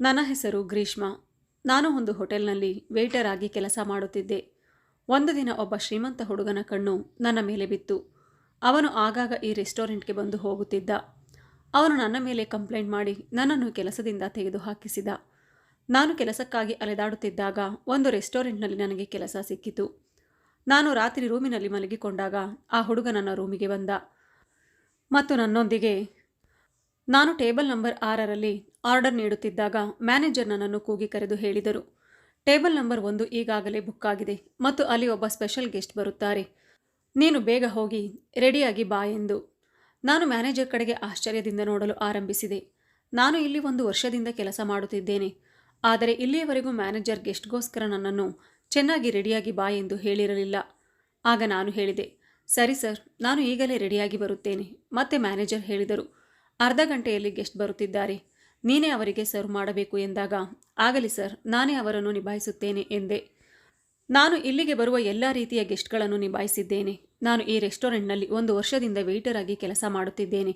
ನನ್ನ ಹೆಸರು ಗ್ರೀಷ್ಮ. ನಾನು ಒಂದು ಹೋಟೆಲ್ನಲ್ಲಿ ವೇಟರ್ ಆಗಿ ಕೆಲಸ ಮಾಡುತ್ತಿದ್ದೆ. ಒಂದು ದಿನ ಒಬ್ಬ ಶ್ರೀಮಂತ ಹುಡುಗನ ಕಣ್ಣು ನನ್ನ ಮೇಲೆ ಬಿತ್ತು. ಅವನು ಆಗಾಗ ಈ ರೆಸ್ಟೋರೆಂಟ್ಗೆ ಬಂದು ಹೋಗುತ್ತಿದ್ದ. ಅವನು ನನ್ನ ಮೇಲೆ ಕಂಪ್ಲೇಂಟ್ ಮಾಡಿ ನನ್ನನ್ನು ಕೆಲಸದಿಂದ ತೆಗೆದುಹಾಕಿಸಿದ. ನಾನು ಕೆಲಸಕ್ಕಾಗಿ ಅಲೆದಾಡುತ್ತಿದ್ದಾಗ ಒಂದು ರೆಸ್ಟೋರೆಂಟ್ನಲ್ಲಿ ನನಗೆ ಕೆಲಸ ಸಿಕ್ಕಿತು. ನಾನು ರಾತ್ರಿ ರೂಮಿನಲ್ಲಿ ಮಲಗಿಕೊಂಡಾಗ ಆ ಹುಡುಗ ನನ್ನ ರೂಮಿಗೆ ಬಂದ. ಮತ್ತು ನನ್ನೊಂದಿಗೆ ನಾನು ಟೇಬಲ್ ನಂಬರ್ ಆರರಲ್ಲಿ ಆರ್ಡರ್ ನೀಡುತ್ತಿದ್ದಾಗ ಮ್ಯಾನೇಜರ್ ನನ್ನನ್ನು ಕೂಗಿ ಕರೆದು ಹೇಳಿದರು. ಟೇಬಲ್ ನಂಬರ್ ಒಂದು ಈಗಾಗಲೇ ಬುಕ್ ಆಗಿದೆ ಮತ್ತು ಅಲ್ಲಿ ಒಬ್ಬ ಸ್ಪೆಷಲ್ ಗೆಸ್ಟ್ ಬರುತ್ತಾರೆ. ನೀನು ಬೇಗ ಹೋಗಿ ರೆಡಿಯಾಗಿ ಬಾ ಎಂದು ನಾನು ಮ್ಯಾನೇಜರ್ ಕಡೆಗೆ ಆಶ್ಚರ್ಯದಿಂದ ನೋಡಲು ಆರಂಭಿಸಿದೆ. ನಾನು ಇಲ್ಲಿ ಒಂದು ವರ್ಷದಿಂದ ಕೆಲಸ ಮಾಡುತ್ತಿದ್ದೇನೆ. ಆದರೆ ಇಲ್ಲಿಯವರೆಗೂ ಮ್ಯಾನೇಜರ್ ಗೆಸ್ಟ್ಗೋಸ್ಕರ ನನ್ನನ್ನು ಚೆನ್ನಾಗಿ ರೆಡಿಯಾಗಿ ಬಾ ಎಂದು ಹೇಳಿರಲಿಲ್ಲ. ಆಗ ನಾನು ಹೇಳಿದೆ, ಸರಿ ಸರ್, ನಾನು ಈಗಲೇ ರೆಡಿಯಾಗಿ ಬರುತ್ತೇನೆ, ಮತ್ತೆ ಮ್ಯಾನೇಜರ್ ಹೇಳಿದರು. ಅರ್ಧ ಗಂಟೆಯಲ್ಲಿ ಗೆಸ್ಟ್ ಬರುತ್ತಿದ್ದಾರೆ. ನೀನೇ ಅವರಿಗೆ ಸರ್ವ್ ಮಾಡಬೇಕು ಎಂದಾಗ, ಆಗಲಿ ಸರ್ ನಾನೇ ಅವರನ್ನು ನಿಭಾಯಿಸುತ್ತೇನೆ ಎಂದೆ. ನಾನು ಇಲ್ಲಿಗೆ ಬರುವ ಎಲ್ಲ ರೀತಿಯ ಗೆಸ್ಟ್ಗಳನ್ನು ನಿಭಾಯಿಸಿದ್ದೇನೆ. ನಾನು ಈ ರೆಸ್ಟೋರೆಂಟ್ನಲ್ಲಿ ಒಂದು ವರ್ಷದಿಂದ ವೇಟರ್ ಆಗಿ ಕೆಲಸ ಮಾಡುತ್ತಿದ್ದೇನೆ.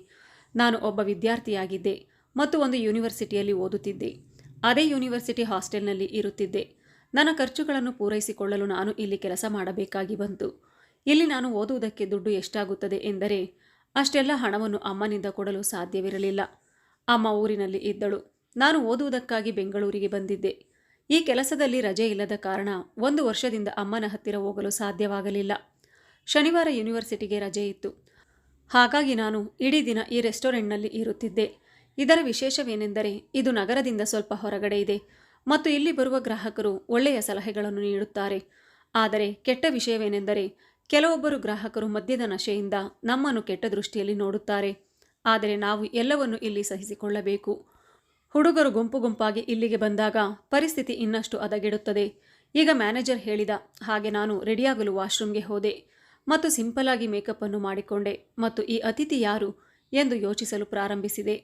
ನಾನು ಒಬ್ಬ ವಿದ್ಯಾರ್ಥಿಯಾಗಿದ್ದೆ ಮತ್ತು ಒಂದು ಯೂನಿವರ್ಸಿಟಿಯಲ್ಲಿ ಓದುತ್ತಿದ್ದೆ. ಅದೇ ಯೂನಿವರ್ಸಿಟಿ ಹಾಸ್ಟೆಲ್ನಲ್ಲಿ ಇರುತ್ತಿದ್ದೆ. ನನ್ನ ಖರ್ಚುಗಳನ್ನು ಪೂರೈಸಿಕೊಳ್ಳಲು ನಾನು ಇಲ್ಲಿ ಕೆಲಸ ಮಾಡಬೇಕಾಗಿ ಬಂತು. ಇಲ್ಲಿ ನಾನು ಓದುವುದಕ್ಕೆ ದುಡ್ಡು ಎಷ್ಟಾಗುತ್ತದೆ ಎಂದರೆ ಅಷ್ಟೆಲ್ಲ ಹಣವನ್ನು ಅಮ್ಮನಿಂದ ಕೊಡಲು ಸಾಧ್ಯವಿರಲಿಲ್ಲ. ಅಮ್ಮ ಊರಿನಲ್ಲಿ ಇದ್ದಳು. ನಾನು ಓದುವುದಕ್ಕಾಗಿ ಬೆಂಗಳೂರಿಗೆ ಬಂದಿದ್ದೆ. ಈ ಕೆಲಸದಲ್ಲಿ ರಜೆ ಇಲ್ಲದ ಕಾರಣ ಒಂದು ವರ್ಷದಿಂದ ಅಮ್ಮನ ಹತ್ತಿರ ಹೋಗಲು ಸಾಧ್ಯವಾಗಲಿಲ್ಲ. ಶನಿವಾರ ಯೂನಿವರ್ಸಿಟಿಗೆ ರಜೆ ಇತ್ತು. ಹಾಗಾಗಿ ನಾನು ಇಡೀ ದಿನ ಈ ರೆಸ್ಟೋರೆಂಟ್ನಲ್ಲಿ ಇರುತ್ತಿದ್ದೆ. ಇದರ ವಿಶೇಷವೇನೆಂದರೆ ಇದು ನಗರದಿಂದ ಸ್ವಲ್ಪ ಹೊರಗಡೆ ಇದೆ ಮತ್ತು ಇಲ್ಲಿ ಬರುವ ಗ್ರಾಹಕರು ಒಳ್ಳೆಯ ಸಲಹೆಗಳನ್ನು ನೀಡುತ್ತಾರೆ. ಆದರೆ ಕೆಟ್ಟ ವಿಷಯವೇನೆಂದರೆ ಕೆಲವೊಬ್ಬರು ಗ್ರಾಹಕರು ಮದ್ಯದ ನಶೆಯಿಂದ ನಮ್ಮನ್ನು ಕೆಟ್ಟ ದೃಷ್ಟಿಯಲ್ಲಿ ನೋಡುತ್ತಾರೆ. ಆದರೆ ನಾವು ಎಲ್ಲವನ್ನು ಇಲ್ಲಿ ಸಹಿಸಿಕೊಳ್ಳಬೇಕು. ಹುಡುಗರು ಗುಂಪು ಗುಂಪಾಗಿ ಇಲ್ಲಿಗೆ ಬಂದಾಗ ಪರಿಸ್ಥಿತಿ ಇನ್ನಷ್ಟು ಹದಗೆಡುತ್ತದೆ. ಈಗ ಮ್ಯಾನೇಜರ್ ಹೇಳಿದ ಹಾಗೆ ನಾನು ರೆಡಿಯಾಗಲು ವಾಶ್ರೂಮ್ಗೆ ಹೋದೆ ಮತ್ತು ಸಿಂಪಲ್ ಆಗಿ ಮೇಕಪ್ ಅನ್ನು ಮಾಡಿಕೊಂಡೆ ಮತ್ತು ಈ ಅತಿಥಿ ಯಾರು ಎಂದು ಯೋಚಿಸಲು ಪ್ರಾರಂಭಿಸಿದೆ.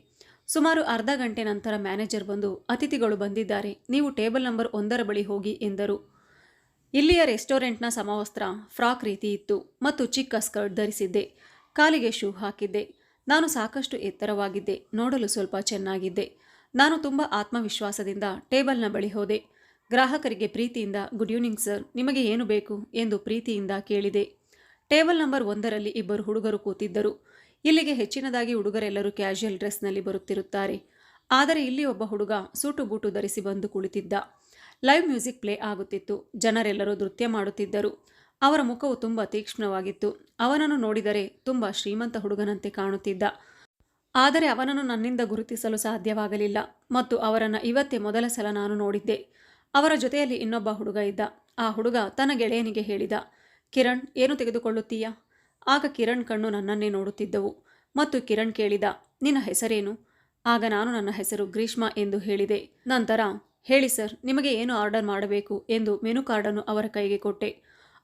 ಸುಮಾರು ಅರ್ಧ ಗಂಟೆ ನಂತರ ಮ್ಯಾನೇಜರ್ ಬಂದು ಅತಿಥಿಗಳು ಬಂದಿದ್ದಾರೆ. ನೀವು ಟೇಬಲ್ ನಂಬರ್ ಒಂದರ ಬಳಿ ಹೋಗಿ ಎಂದರು. ಇಲ್ಲಿಯ ರೆಸ್ಟೋರೆಂಟ್ನ ಸಮವಸ್ತ್ರ, ಫ್ರಾಕ್ ರೀತಿ ಇತ್ತು ಮತ್ತು ಚಿಕ್ಕ ಸ್ಕರ್ಟ್ ಧರಿಸಿದ್ದೆ. ಕಾಲಿಗೆ ಶೂ ಹಾಕಿದ್ದೆ. ನಾನು ಸಾಕಷ್ಟು ಎತ್ತರವಾಗಿದ್ದೆ. ನೋಡಲು ಸ್ವಲ್ಪ ಚೆನ್ನಾಗಿದ್ದೆ. ನಾನು ತುಂಬ ಆತ್ಮವಿಶ್ವಾಸದಿಂದ ಟೇಬಲ್ನ ಬಳಿ ಹೋದೆ. ಗ್ರಾಹಕರಿಗೆ ಪ್ರೀತಿಯಿಂದ, ಗುಡ್ ಈವ್ನಿಂಗ್ ಸರ್, ನಿಮಗೆ ಏನು ಬೇಕು? ಎಂದು ಪ್ರೀತಿಯಿಂದ ಕೇಳಿದೆ. ಟೇಬಲ್ ನಂಬರ್ ಒಂದರಲ್ಲಿ ಇಬ್ಬರು ಹುಡುಗರು ಕೂತಿದ್ದರು. ಇಲ್ಲಿಗೆ ಹೆಚ್ಚಿನದಾಗಿ ಹುಡುಗರೆಲ್ಲರೂ ಕ್ಯಾಶುಯಲ್ ಡ್ರೆಸ್ನಲ್ಲಿ ಬರುತ್ತಿರುತ್ತಾರೆ. ಆದರೆ ಇಲ್ಲಿ ಒಬ್ಬ ಹುಡುಗ ಸೂಟು ಬೂಟು ಧರಿಸಿ ಬಂದು ಕುಳಿತಿದ್ದ. ಲೈವ್ ಮ್ಯೂಸಿಕ್ ಪ್ಲೇ ಆಗುತ್ತಿತ್ತು. ಜನರೆಲ್ಲರೂ ನೃತ್ಯ ಮಾಡುತ್ತಿದ್ದರು. ಅವರ ಮುಖವು ತುಂಬ ತೀಕ್ಷ್ಣವಾಗಿತ್ತು. ಅವನನ್ನು ನೋಡಿದರೆ ತುಂಬ ಶ್ರೀಮಂತ ಹುಡುಗನಂತೆ ಕಾಣುತ್ತಿದ್ದ. ಆದರೆ ಅವನನ್ನು ನನ್ನಿಂದ ಗುರುತಿಸಲು ಸಾಧ್ಯವಾಗಲಿಲ್ಲ ಮತ್ತು ಅವರನ್ನು ಇವತ್ತೇ ಮೊದಲ ಸಲ ನಾನು ನೋಡಿದ್ದೆ. ಅವರ ಜೊತೆಯಲ್ಲಿ ಇನ್ನೊಬ್ಬ ಹುಡುಗ ಇದ್ದ. ಆ ಹುಡುಗ ತನ್ನ ಗೆಳೆಯನಿಗೆ ಹೇಳಿದ, ಕಿರಣ್, ಏನು ತೆಗೆದುಕೊಳ್ಳುತ್ತೀಯಾ? ಆಗ ಕಿರಣ್ ಕಣ್ಣು ನನ್ನನ್ನೇ ನೋಡುತ್ತಿದ್ದವು ಮತ್ತು ಕಿರಣ್ ಕೇಳಿದ, ನಿನ್ನ ಹೆಸರೇನು? ಆಗ ನಾನು ನನ್ನ ಹೆಸರು ಗ್ರೀಷ್ಮ ಎಂದು ಹೇಳಿದೆ. ನಂತರ ಹೇಳಿ ಸರ್, ನಿಮಗೆ ಏನು ಆರ್ಡರ್ ಮಾಡಬೇಕು ಎಂದು ಮೆನು ಕಾರ್ಡನ್ನು ಅವರ ಕೈಗೆ ಕೊಟ್ಟೆ.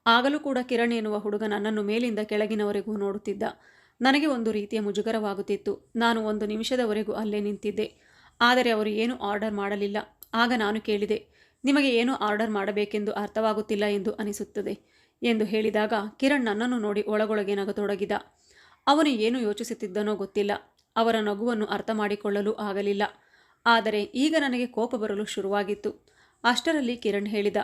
ಆಗಲೂ ಕೂಡ ಕಿರಣ್ ಎನ್ನುವ ಹುಡುಗ ನನ್ನನ್ನು ಮೇಲಿಂದ ಕೆಳಗಿನವರೆಗೂ ನೋಡುತ್ತಿದ್ದ. ನನಗೆ ಒಂದು ರೀತಿಯ ಮುಜುಗರವಾಗುತ್ತಿತ್ತು. ನಾನು ಒಂದು ನಿಮಿಷದವರೆಗೂ ಅಲ್ಲೇ ನಿಂತಿದ್ದೆ. ಆದರೆ ಅವರು ಏನೂ ಆರ್ಡರ್ ಮಾಡಲಿಲ್ಲ. ಆಗ ನಾನು ಕೇಳಿದೆ, ನಿಮಗೆ ಏನು ಆರ್ಡರ್ ಮಾಡಬೇಕೆಂದು ಅರ್ಥವಾಗುತ್ತಿಲ್ಲ ಎಂದು ಅನಿಸುತ್ತದೆ ಎಂದು ಹೇಳಿದಾಗ ಕಿರಣ್ ನನ್ನನ್ನು ನೋಡಿ ಒಳಗೊಳಗೆ ನಗತೊಡಗಿದ. ಅವನು ಏನು ಯೋಚಿಸುತ್ತಿದ್ದನೋ ಗೊತ್ತಿಲ್ಲ. ಅವರ ನಗುವನ್ನು ಅರ್ಥ ಮಾಡಿಕೊಳ್ಳಲು ಆಗಲಿಲ್ಲ. ಆದರೆ ಈಗ ನನಗೆ ಕೋಪ ಬರಲು ಶುರುವಾಗಿತ್ತು. ಅಷ್ಟರಲ್ಲಿ ಕಿರಣ್ ಹೇಳಿದ,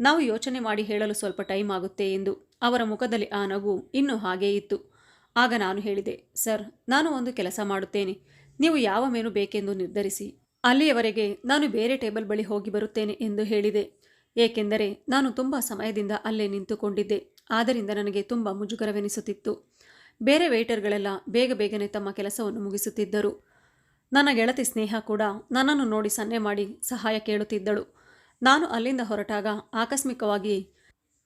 ನಾವು ಯೋಚನೆ ಮಾಡಿ ಹೇಳಲು ಸ್ವಲ್ಪ ಟೈಮ್ ಆಗುತ್ತೆ ಎಂದು. ಅವರ ಮುಖದಲ್ಲಿ ಆ ನಗು ಇನ್ನೂ ಹಾಗೇ ಇತ್ತು. ಆಗ ನಾನು ಹೇಳಿದೆ, ಸರ್, ನಾನು ಒಂದು ಕೆಲಸ ಮಾಡುತ್ತೇನೆ. ನೀವು ಯಾವ ಮೇನು ಬೇಕೆಂದು ನಿರ್ಧರಿಸಿ. ಅಲ್ಲಿಯವರೆಗೆ ನಾನು ಬೇರೆ ಟೇಬಲ್ ಬಳಿ ಹೋಗಿ ಬರುತ್ತೇನೆ ಎಂದು ಹೇಳಿದೆ. ಏಕೆಂದರೆ ನಾನು ತುಂಬ ಸಮಯದಿಂದ ಅಲ್ಲೇ ನಿಂತುಕೊಂಡಿದ್ದೆ. ಆದ್ದರಿಂದ ನನಗೆ ತುಂಬ ಮುಜುಗರವೆನಿಸುತ್ತಿತ್ತು. ಬೇರೆ ವೇಟರ್ಗಳೆಲ್ಲ ಬೇಗ ಬೇಗನೆ ತಮ್ಮ ಕೆಲಸವನ್ನು ಮುಗಿಸುತ್ತಿದ್ದರು. ನನ್ನ ಗೆಳತಿ ಸ್ನೇಹ ಕೂಡ ನನ್ನನ್ನು ನೋಡಿ ಸನ್ನೆ ಮಾಡಿ ಸಹಾಯ ಕೇಳುತ್ತಿದ್ದಳು. ನಾನು ಅಲ್ಲಿಂದ ಹೊರಟಾಗ ಆಕಸ್ಮಿಕವಾಗಿ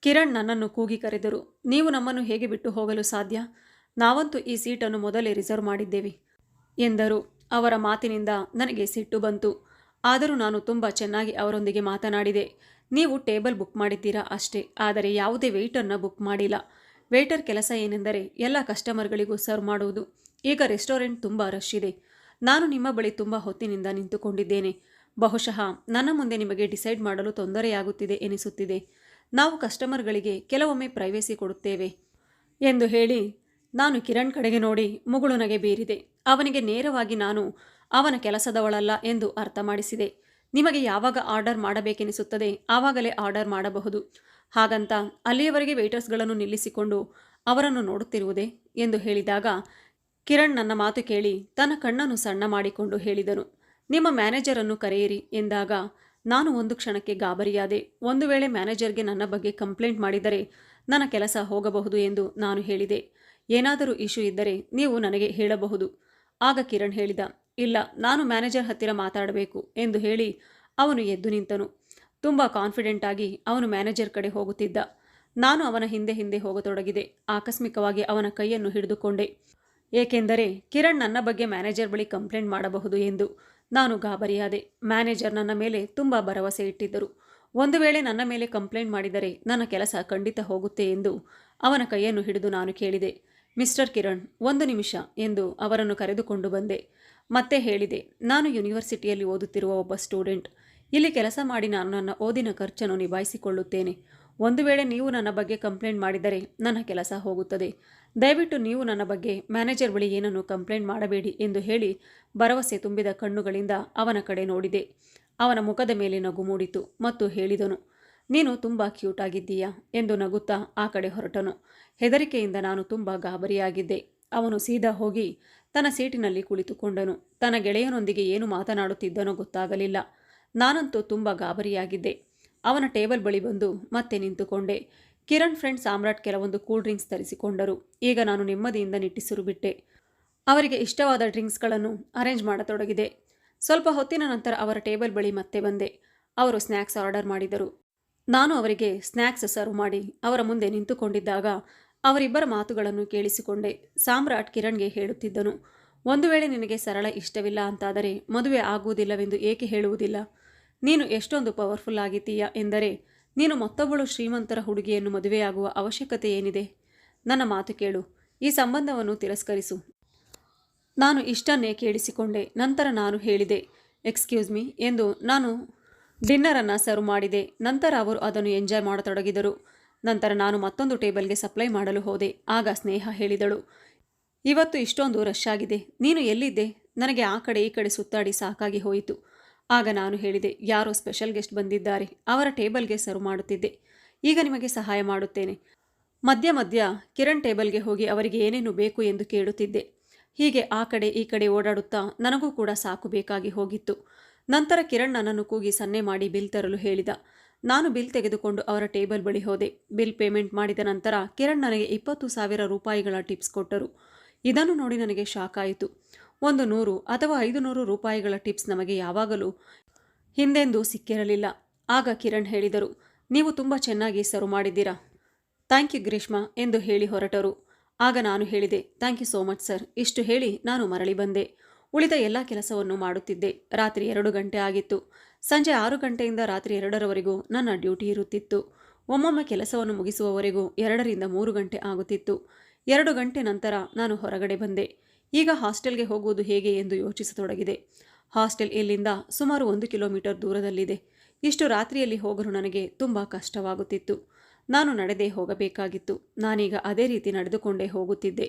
ಕಿರಣ್ ನನ್ನನ್ನು ಕೂಗಿ ಕರೆದರು. ನೀವು ನಮ್ಮನ್ನು ಹೇಗೆ ಬಿಟ್ಟು ಹೋಗಲು ಸಾಧ್ಯ? ನಾವಂತೂ ಈ ಸೀಟನ್ನು ಮೊದಲೇ ರಿಸರ್ವ್ ಮಾಡಿದ್ದೇವೆ ಎಂದರು. ಅವರ ಮಾತಿನಿಂದ ನನಗೆ ಸಿಟ್ಟು ಬಂತು. ಆದರೂ ನಾನು ತುಂಬ ಚೆನ್ನಾಗಿ ಅವರೊಂದಿಗೆ ಮಾತನಾಡಿದೆ. ನೀವು ಟೇಬಲ್ ಬುಕ್ ಮಾಡಿದ್ದೀರಾ ಅಷ್ಟೇ. ಆದರೆ ಯಾವುದೇ ವೆಯ್ಟರ್ನ ಬುಕ್ ಮಾಡಿಲ್ಲ. ವೇಟರ್ ಕೆಲಸ ಏನೆಂದರೆ ಎಲ್ಲ ಕಸ್ಟಮರ್ಗಳಿಗೂ ಸರ್ವ್ ಮಾಡುವುದು. ಈಗ ರೆಸ್ಟೋರೆಂಟ್ ತುಂಬ ರಶ್ ಇದೆ. ನಾನು ನಿಮ್ಮ ಬಳಿ ತುಂಬ ಹೊತ್ತಿನಿಂದ ನಿಂತುಕೊಂಡಿದ್ದೇನೆ. ಬಹುಶಃ ನನ್ನ ಮುಂದೆ ನಿಮಗೆ ಡಿಸೈಡ್ ಮಾಡಲು ತೊಂದರೆಯಾಗುತ್ತಿದೆ ಎನಿಸುತ್ತಿದೆ. ನಾವು ಕಸ್ಟಮರ್ಗಳಿಗೆ ಕೆಲವೊಮ್ಮೆ ಪ್ರೈವೇಸಿ ಕೊಡುತ್ತೇವೆ ಎಂದು ಹೇಳಿ ನಾನು ಕಿರಣ್ ಕಡೆಗೆ ನೋಡಿ ಮುಗುಳು ನಗೆ ಬೀರಿದೆ. ಅವನಿಗೆ ನೇರವಾಗಿ ನಾನು ಅವನ ಕೆಲಸದವಳಲ್ಲ ಎಂದು ಅರ್ಥ ಮಾಡಿಸಿದೆ. ನಿಮಗೆ ಯಾವಾಗ ಆರ್ಡರ್ ಮಾಡಬೇಕೆನಿಸುತ್ತದೆ ಆವಾಗಲೇ ಆರ್ಡರ್ ಮಾಡಬಹುದು. ಹಾಗಂತ ಅಲ್ಲಿಯವರೆಗೆ ವೇಟರ್ಸ್ಗಳನ್ನು ನಿಲ್ಲಿಸಿಕೊಂಡು ಅವರನ್ನು ನೋಡುತ್ತಿರುವುದೇ ಎಂದು ಹೇಳಿದಾಗ ಕಿರಣ್ ನನ್ನ ಮಾತು ಕೇಳಿ ತನ್ನ ಕಣ್ಣನ್ನು ಸಣ್ಣ ಮಾಡಿಕೊಂಡು ಹೇಳಿದನು. ನಿಮ್ಮ ಮ್ಯಾನೇಜರನ್ನು ಕರೆಯಿರಿ ಎಂದಾಗ, ನಾನು ಒಂದು ಕ್ಷಣಕ್ಕೆ ಗಾಬರಿಯಾದೆ. ಒಂದು ವೇಳೆ ಮ್ಯಾನೇಜರ್ಗೆ ನನ್ನ ಬಗ್ಗೆ ಕಂಪ್ಲೇಂಟ್ ಮಾಡಿದರೆ ನನ್ನ ಕೆಲಸ ಹೋಗಬಹುದು ಎಂದು ನಾನು ಹೇಳಿದೆ. ಏನಾದರೂ ಇಶ್ಯೂ ಇದ್ದರೆ ನೀವು ನನಗೆ ಹೇಳಬಹುದು. ಆಗ ಕಿರಣ್ ಹೇಳಿದ, ಇಲ್ಲ, ನಾನು ಮ್ಯಾನೇಜರ್ ಹತ್ತಿರ ಮಾತಾಡಬೇಕು ಎಂದು ಹೇಳಿ ಅವನು ಎದ್ದು ನಿಂತನು. ತುಂಬ ಕಾನ್ಫಿಡೆಂಟ್ ಆಗಿ ಅವನು ಮ್ಯಾನೇಜರ್ ಕಡೆ ಹೋಗುತ್ತಿದ್ದ. ನಾನು ಅವನ ಹಿಂದೆ ಹಿಂದೆ ಹೋಗತೊಡಗಿದೆ. ಆಕಸ್ಮಿಕವಾಗಿ ಅವನ ಕೈಯನ್ನು ಹಿಡಿದುಕೊಂಡೆ. ಏಕೆಂದರೆ ಕಿರಣ್ ನನ್ನ ಬಗ್ಗೆ ಮ್ಯಾನೇಜರ್ ಬಳಿ ಕಂಪ್ಲೇಂಟ್ ಮಾಡಬಹುದು ಎಂದು ನಾನು ಗಾಬರಿಯಾದೆ. ಮ್ಯಾನೇಜರ್ ನನ್ನ ಮೇಲೆ ತುಂಬ ಭರವಸೆ ಇಟ್ಟಿದ್ದರು. ಒಂದು ವೇಳೆ ನನ್ನ ಮೇಲೆ ಕಂಪ್ಲೇಂಟ್ ಮಾಡಿದರೆ ನನ್ನ ಕೆಲಸ ಖಂಡಿತ ಹೋಗುತ್ತೆ ಎಂದು ಅವನ ಕೈಯನ್ನು ಹಿಡಿದು ನಾನು ಕೇಳಿದೆ. ಮಿಸ್ಟರ್ ಕಿರಣ್, ಒಂದು ನಿಮಿಷ ಎಂದು ಅವರನ್ನು ಕರೆದುಕೊಂಡು ಬಂದೆ. ಮತ್ತೆ ಹೇಳಿದೆ, ನಾನು ಯೂನಿವರ್ಸಿಟಿಯಲ್ಲಿ ಓದುತ್ತಿರುವ ಒಬ್ಬ ಸ್ಟೂಡೆಂಟ್. ಇಲ್ಲಿ ಕೆಲಸ ಮಾಡಿ ನಾನು ನನ್ನ ಓದಿನ ಖರ್ಚನ್ನು ನಿಭಾಯಿಸಿಕೊಳ್ಳುತ್ತೇನೆ. ಒಂದು ವೇಳೆ ನೀವು ನನ್ನ ಬಗ್ಗೆ ಕಂಪ್ಲೇಂಟ್ ಮಾಡಿದರೆ ನನ್ನ ಕೆಲಸ ಹೋಗುತ್ತದೆ. ದಯವಿಟ್ಟು ನೀವು ನನ್ನ ಬಗ್ಗೆ ಮ್ಯಾನೇಜರ್ ಬಳಿ ಏನನ್ನು ಕಂಪ್ಲೇಂಟ್ ಮಾಡಬೇಡಿ ಎಂದು ಹೇಳಿ ಭರವಸೆ ತುಂಬಿದ ಕಣ್ಣುಗಳಿಂದ ಅವನ ಕಡೆ ನೋಡಿದೆ. ಅವನ ಮುಖದ ಮೇಲೆ ನಗು ಮೂಡಿತು ಮತ್ತು ಹೇಳಿದನು, ನೀನು ತುಂಬ ಕ್ಯೂಟ್ ಆಗಿದ್ದೀಯಾ? ಎಂದು ನಗುತ್ತಾ ಆ ಕಡೆ ಹೊರಟನು. ಹೆದರಿಕೆಯಿಂದ ನಾನು ತುಂಬ ಗಾಬರಿಯಾಗಿದ್ದೆ. ಅವನು ಸೀದಾ ಹೋಗಿ ತನ್ನ ಸೀಟಿನಲ್ಲಿ ಕುಳಿತುಕೊಂಡನು. ತನ್ನ ಗೆಳೆಯನೊಂದಿಗೆ ಏನು ಮಾತನಾಡುತ್ತಿದ್ದನೋ ಗೊತ್ತಾಗಲಿಲ್ಲ. ನಾನಂತೂ ತುಂಬ ಗಾಬರಿಯಾಗಿದ್ದೆ. ಅವನ ಟೇಬಲ್ ಬಳಿ ಬಂದು ಮತ್ತೆ ನಿಂತುಕೊಂಡೆ. ಕಿರಣ್ ಫ್ರೆಂಡ್ ಸಾಮ್ರಾಟ್ ಕೆಲವೊಂದು ಕೂಲ್ ಡ್ರಿಂಕ್ಸ್ ತರಿಸಿಕೊಂಡರು ಈಗ ನಾನು ನೆಮ್ಮದಿಯಿಂದ ನಿಟ್ಟಿಸಿರು ಬಿಟ್ಟೆ. ಅವರಿಗೆ ಇಷ್ಟವಾದ ಡ್ರಿಂಕ್ಸ್ಗಳನ್ನು ಅರೇಂಜ್ ಮಾಡತೊಡಗಿದೆ. ಸ್ವಲ್ಪ ಹೊತ್ತಿನ ನಂತರ ಅವರ ಟೇಬಲ್ ಬಳಿ ಮತ್ತೆ ಬಂದೆ. ಅವರು ಸ್ನ್ಯಾಕ್ಸ್ ಆರ್ಡರ್ ಮಾಡಿದರು. ನಾನು ಅವರಿಗೆ ಸ್ನ್ಯಾಕ್ಸ್ ಸರ್ವ್ ಮಾಡಿ ಅವರ ಮುಂದೆ ನಿಂತುಕೊಂಡಿದ್ದಾಗ ಅವರಿಬ್ಬರ ಮಾತುಗಳನ್ನು ಕೇಳಿಸಿಕೊಂಡೆ. ಸಾಮ್ರಾಟ್ ಕಿರಣ್ಗೆ ಹೇಳುತ್ತಿದ್ದನು, ಒಂದು ವೇಳೆ ನಿನಗೆ ಸರಳ ಇಷ್ಟವಿಲ್ಲ ಅಂತಾದರೆ ಮದುವೆ ಆಗುವುದಿಲ್ಲವೆಂದು ಏಕೆ ಹೇಳುವುದಿಲ್ಲ? ನೀನು ಎಷ್ಟೊಂದು ಪವರ್ಫುಲ್ ಆಗಿದ್ದೀಯಾ? ಎಂದರೆ ನೀನು ಮತ್ತೊಬ್ಬಳು ಶ್ರೀಮಂತರ ಹುಡುಗಿಯನ್ನು ಮದುವೆಯಾಗುವ ಅವಶ್ಯಕತೆ ಏನಿದೆ? ನನ್ನ ಮಾತು ಕೇಳು. ಈ ಸಂಬಂಧವನ್ನು ತಿರಸ್ಕರಿಸು. ನಾನು ಇಷ್ಟನ್ನೇ ಕೇಳಿಸಿಕೊಂಡೆ. ನಂತರ ನಾನು ಹೇಳಿದೆ ಎಕ್ಸ್ಕ್ಯೂಸ್ ಮೀ ಎಂದು. ನಾನು ಡಿನ್ನರನ್ನು ಸರ್ವ್ ಮಾಡಿದೆ. ನಂತರ ಅವರು ಅದನ್ನು ಎಂಜಾಯ್ ಮಾಡತೊಡಗಿದರು. ನಂತರ ನಾನು ಮತ್ತೊಂದು ಟೇಬಲ್ಗೆ ಸಪ್ಲೈ ಮಾಡಲು ಹೋದೆ. ಆಗ ಸ್ನೇಹ ಹೇಳಿದಳು, ಇವತ್ತು ಇಷ್ಟೊಂದು ರಶ್ ಆಗಿದೆ. ನೀನು ಎಲ್ಲಿದ್ದೆ? ನನಗೆ ಆ ಕಡೆ ಈ ಕಡೆ ಸುತ್ತಾಡಿ ಸಾಕಾಗಿ ಹೋಯಿತು. ಆಗ ನಾನು ಹೇಳಿದೆ, ಯಾರೋ ಸ್ಪೆಷಲ್ ಗೆಸ್ಟ್ ಬಂದಿದ್ದಾರೆ, ಅವರ ಟೇಬಲ್ಗೆ ಸರ್ವ್ ಮಾಡುತ್ತಿದ್ದೆ. ಈಗ ನಿಮಗೆ ಸಹಾಯ ಮಾಡುತ್ತೇನೆ. ಮಧ್ಯ ಮಧ್ಯ ಕಿರಣ್ ಟೇಬಲ್ಗೆ ಹೋಗಿ ಅವರಿಗೆ ಏನೇನು ಬೇಕು ಎಂದು ಕೇಳುತ್ತಿದ್ದೆ. ಹೀಗೆ ಆ ಕಡೆ ಈ ಕಡೆ ಓಡಾಡುತ್ತಾ ನನಗೂ ಕೂಡ ಸಾಕು ಬೇಕಾಗಿ ಹೋಗಿತ್ತು. ನಂತರ ಕಿರಣ್ ನನ್ನನ್ನು ಕೂಗಿ ಸನ್ನೆ ಮಾಡಿ ಬಿಲ್ ತರಲು ಹೇಳಿದ. ನಾನು ಬಿಲ್ ತೆಗೆದುಕೊಂಡು ಅವರ ಟೇಬಲ್ ಬಳಿ ಹೋದೆ. ಬಿಲ್ ಪೇಮೆಂಟ್ ಮಾಡಿದ ನಂತರ ಕಿರಣ್ ನನಗೆ ಇಪ್ಪತ್ತು ಸಾವಿರ ರೂಪಾಯಿಗಳ ಟಿಪ್ಸ್ ಕೊಟ್ಟರು. ಇದನ್ನು ನೋಡಿ ನನಗೆ ಶಾಕ್ ಆಯಿತು. ಒಂದು ನೂರು ಅಥವಾ ಐದು ನೂರು ರೂಪಾಯಿಗಳ ಟಿಪ್ಸ್ ನಮಗೆ ಯಾವಾಗಲೂ ಹಿಂದೆಂದೂ ಸಿಕ್ಕಿರಲಿಲ್ಲ. ಆಗ ಕಿರಣ್ ಹೇಳಿದರು, ನೀವು ತುಂಬ ಚೆನ್ನಾಗಿ ಸರ್ವ್ ಮಾಡಿದ್ದೀರಾ. ಥ್ಯಾಂಕ್ ಯು ಗ್ರೀಷ್ಮಾ ಎಂದು ಹೇಳಿ ಹೊರಟರು. ಆಗ ನಾನು ಹೇಳಿದೆ, thank you so much sir. ಇಷ್ಟು ಹೇಳಿ ನಾನು ಮರಳಿ ಬಂದೆ. ಉಳಿದ ಎಲ್ಲ ಕೆಲಸವನ್ನು ಮಾಡುತ್ತಿದ್ದೆ. ರಾತ್ರಿ ಎರಡು ಗಂಟೆ ಆಗಿತ್ತು. ಸಂಜೆ ಆರು ಗಂಟೆಯಿಂದ ರಾತ್ರಿ ಎರಡರವರೆಗೂ ನನ್ನ ಡ್ಯೂಟಿ ಇರುತ್ತಿತ್ತು. ಒಮ್ಮೊಮ್ಮೆ ಕೆಲಸವನ್ನು ಮುಗಿಸುವವರೆಗೂ ಎರಡರಿಂದ ಮೂರು ಗಂಟೆ ಆಗುತ್ತಿತ್ತು. ಎರಡು ಗಂಟೆ ನಂತರ ನಾನು ಹೊರಗಡೆ ಬಂದೆ. ಈಗ ಹಾಸ್ಟೆಲ್ಗೆ ಹೋಗುವುದು ಹೇಗೆ ಎಂದು ಯೋಚಿಸತೊಡಗಿದೆ. ಹಾಸ್ಟೆಲ್ ಇಲ್ಲಿಂದ ಸುಮಾರು ಒಂದು ಕಿಲೋಮೀಟರ್ ದೂರದಲ್ಲಿದೆ. ಇಷ್ಟು ರಾತ್ರಿಯಲ್ಲಿ ಹೋಗಲು ನನಗೆ ತುಂಬ ಕಷ್ಟವಾಗುತ್ತಿತ್ತು. ನಾನು ನಡೆದೇ ಹೋಗಬೇಕಾಗಿತ್ತು. ನಾನೀಗ ಅದೇ ರೀತಿ ನಡೆದುಕೊಂಡೇ ಹೋಗುತ್ತಿದ್ದೆ.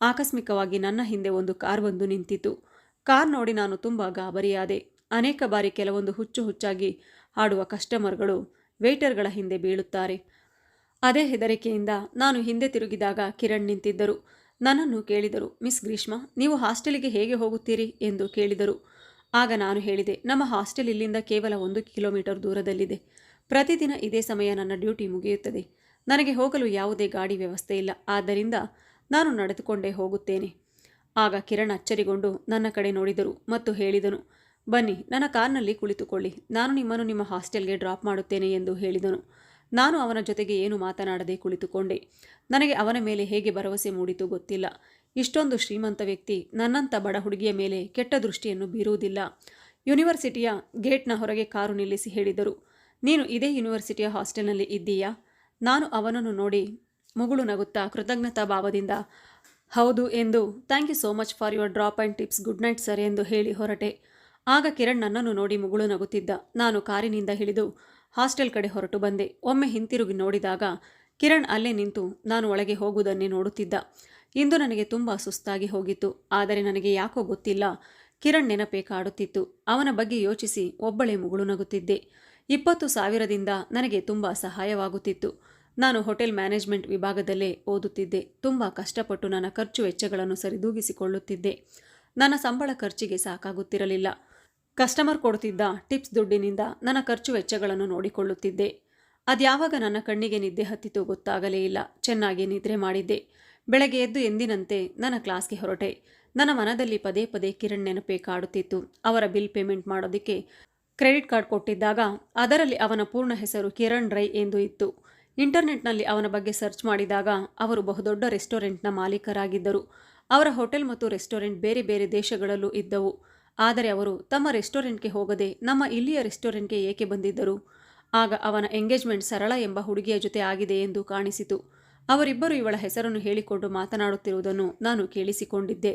ಆಕಸ್ಮಿಕವಾಗಿ ನನ್ನ ಹಿಂದೆ ಒಂದು ಕಾರ್ ಬಂದು ನಿಂತಿತು ಕಾರ್ ನೋಡಿ ನಾನು ತುಂಬ ಗಾಬರಿಯಾದೆ. ಅನೇಕ ಬಾರಿ ಕೆಲವೊಂದು ಹುಚ್ಚು ಹುಚ್ಚಾಗಿ ಆಡುವ ಕಸ್ಟಮರ್ಗಳು ವೇಟರ್ಗಳ ಹಿಂದೆ ಬೀಳುತ್ತಾರೆ. ಅದೇ ಹೆದರಿಕೆಯಿಂದ ನಾನು ಹಿಂದೆ ತಿರುಗಿದಾಗ ಕಿರಣ್ ನಿಂತಿದ್ದರು. ನನ್ನನ್ನು ಕೇಳಿದರು, ಮಿಸ್ ಗ್ರೀಷ್ಮಾ, ನೀವು ಹಾಸ್ಟೆಲಿಗೆ ಹೇಗೆ ಹೋಗುತ್ತೀರಿ? ಎಂದು ಕೇಳಿದರು. ಆಗ ನಾನು ಹೇಳಿದೆ, ನಮ್ಮ ಹಾಸ್ಟೆಲ್ ಇಲ್ಲಿಂದ ಕೇವಲ ಒಂದು ಕಿಲೋಮೀಟರ್ ದೂರದಲ್ಲಿದೆ. ಪ್ರತಿದಿನ ಇದೇ ಸಮಯ ನನ್ನ ಡ್ಯೂಟಿ ಮುಗಿಯುತ್ತದೆ. ನನಗೆ ಹೋಗಲು ಯಾವುದೇ ಗಾಡಿ ವ್ಯವಸ್ಥೆ ಇಲ್ಲ. ಆದ್ದರಿಂದ ನಾನು ನಡೆದುಕೊಂಡೇ ಹೋಗುತ್ತೇನೆ. ಆಗ ಕಿರಣ್ ಅಚ್ಚರಿಗೊಂಡು ನನ್ನ ಕಡೆ ನೋಡಿದರು ಮತ್ತು ಹೇಳಿದನು, ಬನ್ನಿ, ನನ್ನ ಕಾರ್ನಲ್ಲಿ ಕುಳಿತುಕೊಳ್ಳಿ. ನಾನು ನಿಮ್ಮನ್ನು ನಿಮ್ಮ ಹಾಸ್ಟೆಲ್ಗೆ ಡ್ರಾಪ್ ಮಾಡುತ್ತೇನೆ ಎಂದು ಹೇಳಿದನು. ನಾನು ಅವನ ಜೊತೆಗೆ ಏನು ಮಾತನಾಡದೆ ಕುಳಿತುಕೊಂಡೆ. ನನಗೆ ಅವನ ಮೇಲೆ ಹೇಗೆ ಭರವಸೆ ಮೂಡಿತು ಗೊತ್ತಿಲ್ಲ. ಇಷ್ಟೊಂದು ಶ್ರೀಮಂತ ವ್ಯಕ್ತಿ ನನ್ನಂಥ ಬಡ ಹುಡುಗಿಯ ಮೇಲೆ ಕೆಟ್ಟ ದೃಷ್ಟಿಯನ್ನು ಬೀರುವುದಿಲ್ಲ. ಯೂನಿವರ್ಸಿಟಿಯ ಗೇಟ್ನ ಹೊರಗೆ ಕಾರು ನಿಲ್ಲಿಸಿ ಹೇಳಿದರು, ನೀನು ಇದೇ ಯೂನಿವರ್ಸಿಟಿಯ ಹಾಸ್ಟೆಲ್ನಲ್ಲಿ ಇದ್ದೀಯಾ? ನಾನು ಅವನನ್ನು ನೋಡಿ ಮುಗುಳು ನಗುತ್ತಾ ಕೃತಜ್ಞತಾ ಭಾವದಿಂದ, ಹೌದು ಎಂದು, thank you so much for your drop and tips, good night sir ಎಂದು ಹೇಳಿ ಹೊರಟೆ. ಆಗ ಕಿರಣ್ ನನ್ನನ್ನು ನೋಡಿ ಮುಗುಳು ನಗುತ್ತಿದ್ದ. ನಾನು ಕಾರಿನಿಂದ ಹಿಡಿದು ಹಾಸ್ಟೆಲ್ ಕಡೆ ಹೊರಟು ಬಂದೆ. ಒಮ್ಮೆ ಹಿಂತಿರುಗಿ ನೋಡಿದಾಗ ಕಿರಣ್ ಅಲ್ಲೇ ನಿಂತು ನಾನು ಒಳಗೆ ಹೋಗುವುದನ್ನೇ ನೋಡುತ್ತಿದ್ದ. ಇಂದು ನನಗೆ ತುಂಬ ಸುಸ್ತಾಗಿ ಹೋಗಿತ್ತು. ಆದರೆ ನನಗೆ ಯಾಕೋ ಗೊತ್ತಿಲ್ಲ. ಕಿರಣ್ ನೆನಪೇ ಕಾಡುತ್ತಿತ್ತು ಅವನ ಬಗ್ಗೆ ಯೋಚಿಸಿ ಒಬ್ಬಳೇ ಮುಗುಳು ನಗುತ್ತಿದ್ದೆ. ಇಪ್ಪತ್ತು ಸಾವಿರದಿಂದ ನನಗೆ ತುಂಬ ಸಹಾಯವಾಗುತ್ತಿತ್ತು. ನಾನು ಹೋಟೆಲ್ ಮ್ಯಾನೇಜ್ಮೆಂಟ್ ವಿಭಾಗದಲ್ಲೇ ಓದುತ್ತಿದ್ದೆ. ತುಂಬ ಕಷ್ಟಪಟ್ಟು ನನ್ನ ಖರ್ಚು ವೆಚ್ಚಗಳನ್ನು ಸರಿದೂಗಿಸಿಕೊಳ್ಳುತ್ತಿದ್ದೆ. ನನ್ನ ಸಂಬಳ ಖರ್ಚಿಗೆ ಸಾಕಾಗುತ್ತಿರಲಿಲ್ಲ. ಕಸ್ಟಮರ್ ಕೊಡುತ್ತಿದ್ದ ಟಿಪ್ಸ್ ದುಡ್ಡಿನಿಂದ ನನ್ನ ಖರ್ಚು ವೆಚ್ಚಗಳನ್ನು ನೋಡಿಕೊಳ್ಳುತ್ತಿದ್ದೆ. ಅದ್ಯಾವಾಗ ನನ್ನ ಕಣ್ಣಿಗೆ ನಿದ್ದೆ ಹತ್ತಿತು ಗೊತ್ತಾಗಲೇ ಇಲ್ಲ. ಚೆನ್ನಾಗಿ ನಿದ್ರೆ ಮಾಡಿದ್ದೆ. ಬೆಳಗ್ಗೆ ಎದ್ದು ಎಂದಿನಂತೆ ನನ್ನ ಕ್ಲಾಸ್ಗೆ ಹೊರಟೆ. ನನ್ನ ಮನದಲ್ಲಿ ಪದೇ ಪದೇ ಕಿರಣ್ ನೆನಪೇ ಕಾಡುತ್ತಿತ್ತು ಅವರ ಬಿಲ್ ಪೇಮೆಂಟ್ ಮಾಡೋದಕ್ಕೆ ಕ್ರೆಡಿಟ್ ಕಾರ್ಡ್ ಕೊಟ್ಟಿದ್ದಾಗ ಅದರಲ್ಲಿ ಅವನ ಪೂರ್ಣ ಹೆಸರು ಕಿರಣ್ ರೈ ಎಂದು ಇತ್ತು. ಇಂಟರ್ನೆಟ್ನಲ್ಲಿ ಅವನ ಬಗ್ಗೆ ಸರ್ಚ್ ಮಾಡಿದಾಗ ಅವರು ಬಹುದೊಡ್ಡ ರೆಸ್ಟೋರೆಂಟ್ನ ಮಾಲೀಕರಾಗಿದ್ದರು. ಅವರ ಹೋಟೆಲ್ ಮತ್ತು ರೆಸ್ಟೋರೆಂಟ್ ಬೇರೆ ಬೇರೆ ದೇಶಗಳಲ್ಲೂ ಇದ್ದವು. ಆದರೆ ಅವರು ತಮ್ಮ ರೆಸ್ಟೋರೆಂಟ್ಗೆ ಹೋಗದೆ ನಮ್ಮ ಇಲ್ಲಿಯ ರೆಸ್ಟೋರೆಂಟ್ಗೆ ಏಕೆ ಬಂದಿದ್ದರು? ಆಗ ಅವನ ಎಂಗೇಜ್ಮೆಂಟ್ ಸರಳ ಎಂಬ ಹುಡುಗಿಯ ಜೊತೆ ಆಗಿದೆ ಎಂದು ಕಾಣಿಸಿತು. ಅವರಿಬ್ಬರು ಇವಳ ಹೆಸರನ್ನು ಹೇಳಿಕೊಂಡು ಮಾತನಾಡುತ್ತಿರುವುದನ್ನು ನಾನು ಕೇಳಿಸಿಕೊಂಡಿದ್ದೆ.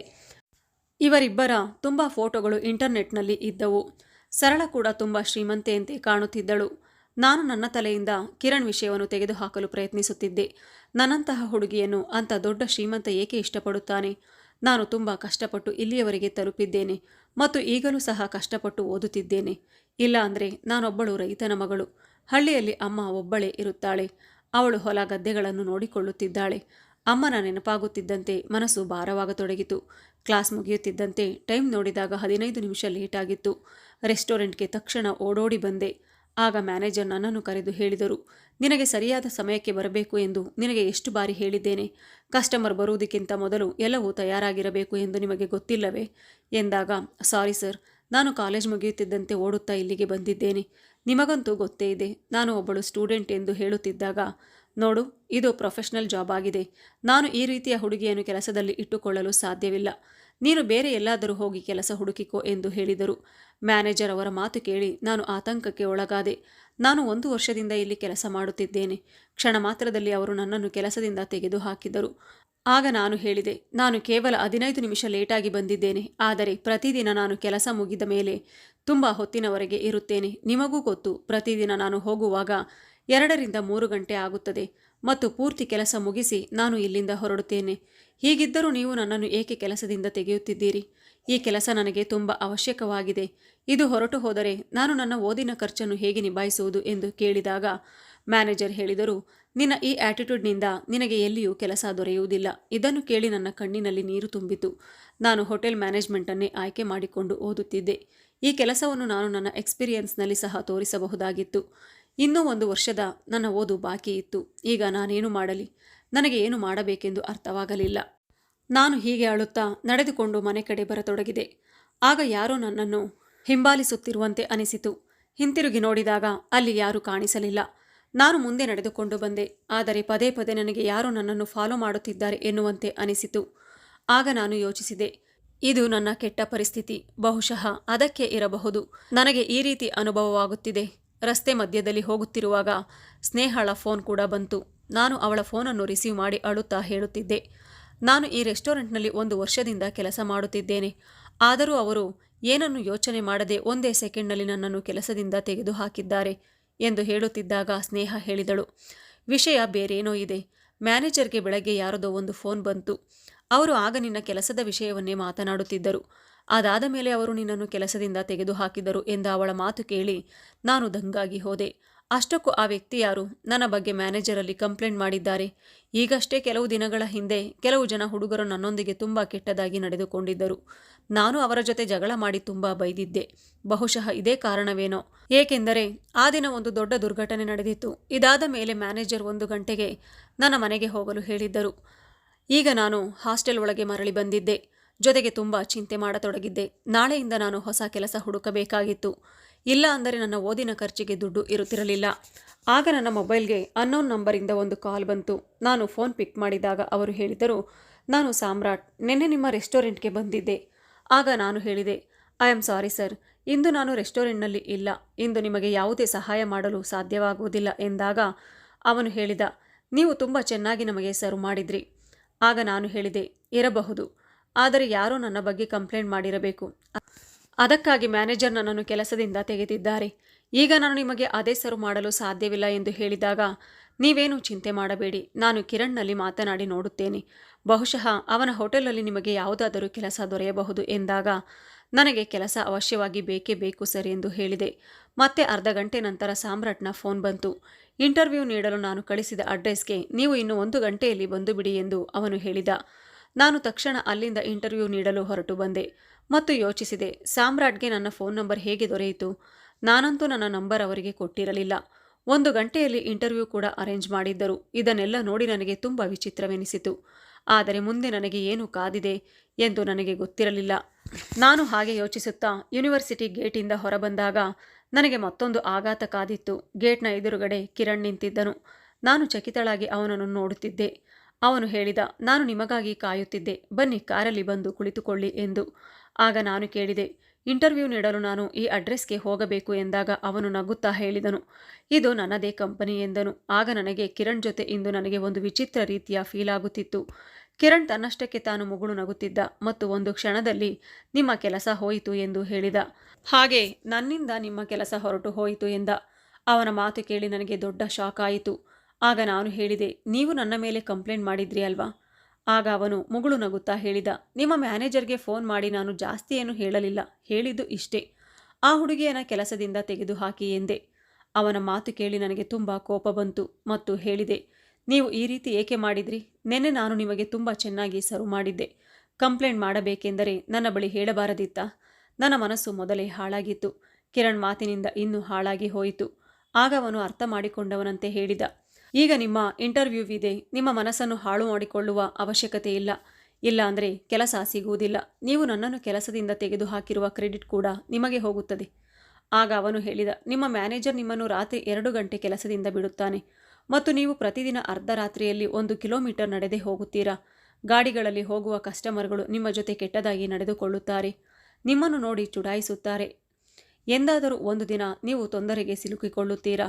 ಇವರಿಬ್ಬರ ತುಂಬ ಫೋಟೋಗಳು ಇಂಟರ್ನೆಟ್ನಲ್ಲಿ ಇದ್ದವು. ಸರಳ ಕೂಡ ತುಂಬ ಶ್ರೀಮಂತೆಯಂತೆ ಕಾಣುತ್ತಿದ್ದಳು. ನಾನು ನನ್ನ ತಲೆಯಿಂದ ಕಿರಣ್ ವಿಷಯವನ್ನು ತೆಗೆದುಹಾಕಲು ಪ್ರಯತ್ನಿಸುತ್ತಿದ್ದೆ. ನನ್ನಂತಹ ಹುಡುಗಿಯನ್ನು ಅಂಥ ದೊಡ್ಡ ಶ್ರೀಮಂತ ಏಕೆ ಇಷ್ಟಪಡುತ್ತಾನೆ? ನಾನು ತುಂಬ ಕಷ್ಟಪಟ್ಟು ಇಲ್ಲಿಯವರೆಗೆ ತಲುಪಿದ್ದೇನೆ ಮತ್ತು ಈಗಲೂ ಸಹ ಕಷ್ಟಪಟ್ಟು ಓದುತ್ತಿದ್ದೇನೆ. ಇಲ್ಲ ಅಂದರೆ ನಾನೊಬ್ಬಳು ರೈತನ ಮಗಳು. ಹಳ್ಳಿಯಲ್ಲಿ ಅಮ್ಮ ಒಬ್ಬಳೇ ಇರುತ್ತಾಳೆ. ಅವಳು ಹೊಲ ಗದ್ದೆಗಳನ್ನು ನೋಡಿಕೊಳ್ಳುತ್ತಿದ್ದಾಳೆ. ಅಮ್ಮನ ನೆನಪಾಗುತ್ತಿದ್ದಂತೆ ಮನಸ್ಸು ಭಾರವಾಗತೊಡಗಿತು. ಕ್ಲಾಸ್ ಮುಗಿಯುತ್ತಿದ್ದಂತೆ ಟೈಮ್ ನೋಡಿದಾಗ ಹದಿನೈದು ನಿಮಿಷ ಲೇಟಾಗಿತ್ತು. ರೆಸ್ಟೋರೆಂಟ್ಗೆ ತಕ್ಷಣ ಓಡೋಡಿ ಬಂದೆ. ಆಗ ಮ್ಯಾನೇಜರ್ ನನ್ನನ್ನು ಕರೆದು ಹೇಳಿದರು, ನಿನಗೆ ಸರಿಯಾದ ಸಮಯಕ್ಕೆ ಬರಬೇಕು ಎಂದು ನಿನಗೆ ಎಷ್ಟು ಬಾರಿ ಹೇಳಿದ್ದೇನೆ? ಕಸ್ಟಮರ್ ಬರುವುದಕ್ಕಿಂತ ಮೊದಲು ಎಲ್ಲವೂ ತಯಾರಾಗಿರಬೇಕು ಎಂದು ನಿಮಗೆ ಗೊತ್ತಿಲ್ಲವೇ? ಎಂದಾಗ, ಸಾರಿ ಸರ್, ನಾನು ಕಾಲೇಜ್ ಮುಗಿಯುತ್ತಿದ್ದಂತೆ ಓಡುತ್ತಾ ಇಲ್ಲಿಗೆ ಬಂದಿದ್ದೇನೆ. ನಿಮಗಂತೂ ಗೊತ್ತೇ ಇದೆ, ನಾನು ಒಬ್ಬಳು ಸ್ಟೂಡೆಂಟ್ ಎಂದು ಹೇಳುತ್ತಿದ್ದಾಗ, ನೋಡು, ಇದು ಪ್ರೊಫೆಷನಲ್ ಜಾಬ್ ಆಗಿದೆ. ನಾನು ಈ ರೀತಿಯ ಹುಡುಗಿಯನ್ನು ಕೆಲಸದಲ್ಲಿ ಇಟ್ಟುಕೊಳ್ಳಲು ಸಾಧ್ಯವಿಲ್ಲ. ನೀನು ಬೇರೆ ಎಲ್ಲಾದರೂ ಹೋಗಿ ಕೆಲಸ ಹುಡುಕಿಕೋ ಎಂದು ಹೇಳಿದರು. ಮ್ಯಾನೇಜರ್ ಅವರ ಮಾತು ಕೇಳಿ ನಾನು ಆತಂಕಕ್ಕೆ ಒಳಗಾದೆ. ನಾನು ಒಂದು ವರ್ಷದಿಂದ ಇಲ್ಲಿ ಕೆಲಸ ಮಾಡುತ್ತಿದ್ದೇನೆ. ಕ್ಷಣ ಮಾತ್ರದಲ್ಲಿ ಅವರು ನನ್ನನ್ನು ಕೆಲಸದಿಂದ ತೆಗೆದುಹಾಕಿದರು. ಆಗ ನಾನು ಹೇಳಿದೆ, ನಾನು ಕೇವಲ ಹದಿನೈದು ನಿಮಿಷ ಲೇಟಾಗಿ ಬಂದಿದ್ದೇನೆ, ಆದರೆ ಪ್ರತಿದಿನ ನಾನು ಕೆಲಸ ಮುಗಿದ ಮೇಲೆ ತುಂಬ ಹೊತ್ತಿನವರೆಗೆ ಇರುತ್ತೇನೆ. ನಿಮಗೂ ಗೊತ್ತು, ಪ್ರತಿದಿನ ನಾನು ಹೋಗುವಾಗ ಎರಡರಿಂದ ಮೂರು ಗಂಟೆ ಆಗುತ್ತದೆ. ಮತ್ತು ಪೂರ್ತಿ ಕೆಲಸ ಮುಗಿಸಿ ನಾನು ಇಲ್ಲಿಂದ ಹೊರಡುತ್ತೇನೆ. ಹೀಗಿದ್ದರೂ ನೀವು ನನ್ನನ್ನು ಏಕೆ ಕೆಲಸದಿಂದ ತೆಗೆಯುತ್ತಿದ್ದೀರಿ? ಈ ಕೆಲಸ ನನಗೆ ತುಂಬ ಅವಶ್ಯಕವಾಗಿದೆ. ಇದು ಹೊರಟು ಹೋದರೆ ನಾನು ನನ್ನ ಓದಿನ ಖರ್ಚನ್ನು ಹೇಗೆ ನಿಭಾಯಿಸುವುದು ಎಂದು ಕೇಳಿದಾಗ ಮ್ಯಾನೇಜರ್ ಹೇಳಿದರು, ನಿನ್ನ ಈ ಆಟಿಟ್ಯೂಡ್ನಿಂದ ನಿನಗೆ ಎಲ್ಲಿಯೂ ಕೆಲಸ ದೊರೆಯುವುದಿಲ್ಲ. ಇದನ್ನು ಕೇಳಿ ನನ್ನ ಕಣ್ಣಿನಲ್ಲಿ ನೀರು ತುಂಬಿತು. ನಾನು ಹೋಟೆಲ್ ಮ್ಯಾನೇಜ್ಮೆಂಟನ್ನೇ ಆಯ್ಕೆ ಮಾಡಿಕೊಂಡು ಓದುತ್ತಿದ್ದೆ. ಈ ಕೆಲಸವನ್ನು ನಾನು ನನ್ನ ಎಕ್ಸ್ಪೀರಿಯನ್ಸ್ನಲ್ಲಿ ಸಹ ತೋರಿಸಬಹುದಾಗಿತ್ತು. ಇನ್ನೂ ಒಂದು ವರ್ಷದ ನನ್ನ ಓದು ಬಾಕಿ ಇತ್ತು. ಈಗ ನಾನೇನು ಮಾಡಲಿ? ನನಗೆ ಏನು ಮಾಡಬೇಕೆಂದು ಅರ್ಥವಾಗಲಿಲ್ಲ. ನಾನು ಹೀಗೆ ಅಳುತ್ತಾ ನಡೆದುಕೊಂಡು ಮನೆ ಕಡೆ ಬರತೊಡಗಿದೆ. ಆಗ ಯಾರೋ ನನ್ನನ್ನು ಹಿಂಬಾಲಿಸುತ್ತಿರುವಂತೆ ಅನಿಸಿತು. ಹಿಂತಿರುಗಿ ನೋಡಿದಾಗ ಅಲ್ಲಿ ಯಾರೂ ಕಾಣಿಸಲಿಲ್ಲ. ನಾನು ಮುಂದೆ ನಡೆದುಕೊಂಡು ಬಂದೆ. ಆದರೆ ಪದೇ ಪದೇ ನನಗೆ ಯಾರೋ ನನ್ನನ್ನು ಫಾಲೋ ಮಾಡುತ್ತಿದ್ದಾರೆ ಎನ್ನುವಂತೆ ಅನಿಸಿತು. ಆಗ ನಾನು ಯೋಚಿಸಿದೆ, ಇದು ನನ್ನ ಕೆಟ್ಟ ಪರಿಸ್ಥಿತಿ. ಬಹುಶಃ ಅದಕ್ಕೆ ಇರಬಹುದು. ನನಗೆ ಈ ರೀತಿ ಅನುಭವವಾಗುತ್ತಿದೆ. ರಸ್ತೆ ಮಧ್ಯದಲ್ಲಿ ಹೋಗುತ್ತಿರುವಾಗ ಸ್ನೇಹಳ ಫೋನ್ ಕೂಡ ಬಂತು. ನಾನು ಅವಳ ಫೋನನ್ನು ರಿಸೀವ್ ಮಾಡಿ ಅಳುತ್ತಾ ಹೇಳುತ್ತಿದ್ದೆ. ನಾನು ಈ ರೆಸ್ಟೋರೆಂಟ್ನಲ್ಲಿ ಒಂದು ವರ್ಷದಿಂದ ಕೆಲಸ ಮಾಡುತ್ತಿದ್ದೇನೆ. ಆದರೂ ಅವರು, ಏನನ್ನು ಯೋಚನೆ ಮಾಡದೆ ಒಂದೇ ಸೆಕೆಂಡ್ನಲ್ಲಿ ನನ್ನನ್ನು ಕೆಲಸದಿಂದ ತೆಗೆದುಹಾಕಿದ್ದಾರೆ ಎಂದು ಹೇಳುತ್ತಿದ್ದಾಗ ಸ್ನೇಹ ಹೇಳಿದಳು. ವಿಷಯ ಬೇರೇನೋ ಇದೆ. ಮ್ಯಾನೇಜರ್ಗೆ ಬೆಳಗ್ಗೆ ಯಾರದೋ ಒಂದು ಫೋನ್ ಬಂತು. ಅವರು ಆಗ ನಿನ್ನ ಕೆಲಸದ ವಿಷಯವನ್ನೇ ಮಾತನಾಡುತ್ತಿದ್ದರು. ಅದಾದ ಮೇಲೆ ಅವರು ನಿನ್ನನ್ನು ಕೆಲಸದಿಂದ ತೆಗೆದುಹಾಕಿದರು ಎಂದ ಅವಳ ಮಾತು ಕೇಳಿ ನಾನು ದಂಗಾಗಿ ಹೋದೆ. ಅಷ್ಟಕ್ಕೂ ಆ ವ್ಯಕ್ತಿ ಯಾರು? ನನ್ನ ಬಗ್ಗೆ ಮ್ಯಾನೇಜರಲ್ಲಿ ಕಂಪ್ಲೇಂಟ್ ಮಾಡಿದ್ದಾರೆ. ಈಗಷ್ಟೇ ಕೆಲವು ದಿನಗಳ ಹಿಂದೆ ಕೆಲವು ಜನ ಹುಡುಗರು ನನ್ನೊಂದಿಗೆ ತುಂಬ ಕೆಟ್ಟದಾಗಿ ನಡೆದುಕೊಂಡಿದ್ದರು. ನಾನು ಅವರ ಜೊತೆ ಜಗಳ ಮಾಡಿ ತುಂಬ ಬೈದಿದ್ದೆ. ಬಹುಶಃ ಇದೇ ಕಾರಣವೇನೋ? ಏಕೆಂದರೆ ಆ ದಿನ ಒಂದು ದೊಡ್ಡ ದುರ್ಘಟನೆ ನಡೆದಿತ್ತು. ಇದಾದ ಮೇಲೆ ಮ್ಯಾನೇಜರ್ ಒಂದು ಗಂಟೆಗೆ ನನ್ನ ಮನೆಗೆ ಹೋಗಲು ಹೇಳಿದ್ದರು. ಈಗ ನಾನು ಹಾಸ್ಟೆಲ್ ಒಳಗೆ ಮರಳಿ ಬಂದಿದ್ದೆ. ಜೊತೆಗೆ ತುಂಬ ಚಿಂತೆ ಮಾಡತೊಡಗಿದ್ದೆ. ನಾಳೆಯಿಂದ ನಾನು ಹೊಸ ಕೆಲಸ ಹುಡುಕಬೇಕಾಗಿತ್ತು. ಇಲ್ಲ ಅಂದರೆ ನನ್ನ ಓದಿನ ಖರ್ಚಿಗೆ ದುಡ್ಡು ಇರುತ್ತಿರಲಿಲ್ಲ. ಆಗ ನನ್ನ ಮೊಬೈಲ್ಗೆ ಅನ್ನೋನ್ ನಂಬರಿಂದ ಒಂದು ಕಾಲ್ ಬಂತು. ನಾನು ಫೋನ್ ಪಿಕ್ ಮಾಡಿದಾಗ ಅವರು ಹೇಳಿದರು, ನಾನು ಸಾಮ್ರಾಟ್, ನಿನ್ನೆ ನಿಮ್ಮ ರೆಸ್ಟೋರೆಂಟ್ಗೆ ಬಂದಿದ್ದೆ. ಆಗ ನಾನು ಹೇಳಿದೆ, ಐ ಆಮ್ ಸಾರಿ ಸರ್, ಇಂದು ನಾನು ರೆಸ್ಟೋರೆಂಟ್ನಲ್ಲಿ ಇಲ್ಲ. ಇಂದು ನಿಮಗೆ ಯಾವುದೇ ಸಹಾಯ ಮಾಡಲು ಸಾಧ್ಯವಾಗುವುದಿಲ್ಲ ಎಂದಾಗ ಅವನು ಹೇಳಿದ, ನೀವು ತುಂಬ ಚೆನ್ನಾಗಿ ನಮಗೆ ಸರ್ವ್ ಮಾಡಿದ್ರಿ. ಆಗ ನಾನು ಹೇಳಿದೆ, ಇರಬಹುದು. ಆದರೆ ಯಾರೋ ನನ್ನ ಬಗ್ಗೆ ಕಂಪ್ಲೇಂಟ್ ಮಾಡಿರಬೇಕು. ಅದಕ್ಕಾಗಿ ಮ್ಯಾನೇಜರ್ ನನ್ನನ್ನು ಕೆಲಸದಿಂದ ತೆಗೆದಿದ್ದಾರೆ. ಈಗ ನಾನು ನಿಮಗೆ ಅದೇ ಸರ್ವ್ ಮಾಡಲು ಸಾಧ್ಯವಿಲ್ಲ ಎಂದು ಹೇಳಿದಾಗ ನೀವೇನು ಚಿಂತೆ ಮಾಡಬೇಡಿ. ನಾನು ಕಿರಣ್ನಲ್ಲಿ ಮಾತನಾಡಿ ನೋಡುತ್ತೇನೆ. ಬಹುಶಃ ಅವನ ಹೋಟೆಲಲ್ಲಿ ನಿಮಗೆ ಯಾವುದಾದರೂ ಕೆಲಸ ದೊರೆಯಬಹುದು ಎಂದಾಗ ನನಗೆ ಕೆಲಸ ಅವಶ್ಯವಾಗಿ ಬೇಕೇ ಬೇಕು ಸರ್ ಎಂದು ಹೇಳಿದೆ. ಮತ್ತೆ ಅರ್ಧ ಗಂಟೆ ನಂತರ ಸಾಮ್ರಾಟ್ನ ಫೋನ್ ಬಂತು. ಇಂಟರ್ವ್ಯೂ ನೀಡಲು ನಾನು ಕಳಿಸಿದ ಅಡ್ರೆಸ್ಗೆ ನೀವು ಇನ್ನು ಒಂದು ಗಂಟೆಯಲ್ಲಿ ಬಂದು ಬಿಡಿ ಎಂದು ಅವನು ಹೇಳಿದ. ನಾನು ತಕ್ಷಣ ಅಲ್ಲಿಂದ ಇಂಟರ್ವ್ಯೂ ನೀಡಲು ಹೊರಟು ಬಂದೆ ಮತ್ತು ಯೋಚಿಸಿದೆ, ಸಾಮ್ರಾಟ್ಗೆ ನನ್ನ ಫೋನ್ ನಂಬರ್ ಹೇಗೆ ದೊರೆಯಿತು? ನಾನಂತೂ ನನ್ನ ನಂಬರ್ ಅವರಿಗೆ ಕೊಟ್ಟಿರಲಿಲ್ಲ. ಒಂದು ಗಂಟೆಯಲ್ಲಿ ಇಂಟರ್ವ್ಯೂ ಕೂಡ ಅರೇಂಜ್ ಮಾಡಿದ್ದರು. ಇದನ್ನೆಲ್ಲ ನೋಡಿ ನನಗೆ ತುಂಬ ವಿಚಿತ್ರವೆನಿಸಿತು. ಆದರೆ ಮುಂದೆ ನನಗೆ ಏನು ಕಾದಿದೆ ಎಂದು ನನಗೆ ಗೊತ್ತಿರಲಿಲ್ಲ. ನಾನು ಹಾಗೆ ಯೋಚಿಸುತ್ತಾ ಯೂನಿವರ್ಸಿಟಿ ಗೇಟಿಂದ ಹೊರಬಂದಾಗ ನನಗೆ ಮತ್ತೊಂದು ಆಘಾತ ಕಾದಿತ್ತು. ಗೇಟ್ನ ಎದುರುಗಡೆ ಕಿರಣ್ ನಿಂತಿದ್ದನು. ನಾನು ಚಕಿತಳಾಗಿ ಅವನನ್ನು ನೋಡುತ್ತಿದ್ದೆ. ಅವನು ಹೇಳಿದ, ನಾನು ನಿಮಗಾಗಿ ಕಾಯುತ್ತಿದ್ದೆ. ಬನ್ನಿ, ಕಾರಲ್ಲಿ ಬಂದು ಕುಳಿತುಕೊಳ್ಳಿ ಎಂದು. ಆಗ ನಾನು ಕೇಳಿದೆ, ಇಂಟರ್ವ್ಯೂ ನೀಡಲು ನಾನು ಈ ಅಡ್ರೆಸ್ಗೆ ಹೋಗಬೇಕು ಎಂದಾಗ ಅವನು ನಗುತ್ತಾ ಹೇಳಿದನು, ಇದು ನನ್ನದೇ ಕಂಪನಿ ಎಂದನು. ಆಗ ನನಗೆ ಕಿರಣ್ ಜೊತೆ ಇಂದು ನನಗೆ ಒಂದು ವಿಚಿತ್ರ ರೀತಿಯ ಫೀಲ್ ಆಗುತ್ತಿತ್ತು. ಕಿರಣ್ ತನ್ನಷ್ಟಕ್ಕೆ ತಾನು ಮುಗುಳು ನಗುತ್ತಿದ್ದ ಮತ್ತು ಒಂದು ಕ್ಷಣದಲ್ಲಿ, ನಿಮ್ಮ ಕೆಲಸ ಹೋಯಿತು ಎಂದು ಹೇಳಿದ. ಹಾಗೆ, ನನ್ನಿಂದ ನಿಮ್ಮ ಕೆಲಸ ಹೊರಟು ಹೋಯಿತು ಎಂದ. ಅವನ ಮಾತು ಕೇಳಿ ನನಗೆ ದೊಡ್ಡ ಶಾಕ್ ಆಯಿತು. ಆಗ ನಾನು ಹೇಳಿದೆ, ನೀವು ನನ್ನ ಮೇಲೆ ಕಂಪ್ಲೇಂಟ್ ಮಾಡಿದ್ರಿ ಅಲ್ವಾ? ಆಗ ಅವನು ಮುಗುಳು ನಗುತ್ತಾ ಹೇಳಿದ, ನಿಮ್ಮ ಮ್ಯಾನೇಜರ್ಗೆ ಫೋನ್ ಮಾಡಿ ನಾನು ಜಾಸ್ತಿ ಏನು ಹೇಳಲಿಲ್ಲ, ಹೇಳಿದ್ದು ಇಷ್ಟೇ. ಆ ಹುಡುಗಿಯನ ಕೆಲಸದಿಂದ ತೆಗೆದುಹಾಕಿ ಎಂದೆ. ಅವನ ಮಾತು ಕೇಳಿ ನನಗೆ ತುಂಬ ಕೋಪ ಬಂತು ಮತ್ತು ಹೇಳಿದೆ, ನೀವು ಈ ರೀತಿ ಏಕೆ ಮಾಡಿದ್ರಿ? ನೆನ್ನೆ ನಾನು ನಿಮಗೆ ತುಂಬ ಚೆನ್ನಾಗಿ ಸರ್ವ್ ಮಾಡಿದ್ದೆ. ಕಂಪ್ಲೇಂಟ್ ಮಾಡಬೇಕೆಂದರೆ ನನ್ನ ಬಳಿ ಹೇಳಬಾರದಿತ್ತ. ನನ್ನ ಮನಸ್ಸು ಮೊದಲೇ ಹಾಳಾಗಿತ್ತು. ಕಿರಣ್ ಮಾತಿನಿಂದ ಇನ್ನೂ ಹಾಳಾಗಿ ಹೋಯಿತು. ಆಗ ಅವನು ಅರ್ಥ ಮಾಡಿಕೊಂಡವನಂತೆ ಹೇಳಿದ ಈಗ ನಿಮ್ಮ ಇಂಟರ್ವ್ಯೂ ಇದೆ ನಿಮ್ಮ ಮನಸ್ಸನ್ನು ಹಾಳು ಮಾಡಿಕೊಳ್ಳುವ ಅವಶ್ಯಕತೆ ಇಲ್ಲ. ಇಲ್ಲ ಅಂದರೆ ಕೆಲಸ ಸಿಗುವುದಿಲ್ಲ. ನೀವು ನನ್ನನ್ನು ಕೆಲಸದಿಂದ ತೆಗೆದುಹಾಕಿರುವ ಕ್ರೆಡಿಟ್ ಕೂಡ ನಿಮಗೆ ಹೋಗುತ್ತದೆ. ಆಗ ಅವನು ಹೇಳಿದ, ನಿಮ್ಮ ಮ್ಯಾನೇಜರ್ ನಿಮ್ಮನ್ನು ರಾತ್ರಿ ಎರಡು ಗಂಟೆ ಕೆಲಸದಿಂದ ಬಿಡುತ್ತಾನೆ. ಮತ್ತು ನೀವು ಪ್ರತಿದಿನ ಅರ್ಧ ರಾತ್ರಿಯಲ್ಲಿ ಒಂದು ಕಿಲೋಮೀಟರ್ ನಡೆದೇ ಹೋಗುತ್ತೀರಾ? ಗಾಡಿಗಳಲ್ಲಿ ಹೋಗುವ ಕಸ್ಟಮರ್ಗಳು ನಿಮ್ಮ ಜೊತೆ ಕೆಟ್ಟದಾಗಿ ನಡೆದುಕೊಳ್ಳುತ್ತಾರೆ. ನಿಮ್ಮನ್ನು ನೋಡಿ ಚುಡಾಯಿಸುತ್ತಾರೆ. ಎಂದಾದರೂ ಒಂದು ದಿನ ನೀವು ತೊಂದರೆಗೆ ಸಿಲುಕಿಕೊಳ್ಳುತ್ತೀರಾ?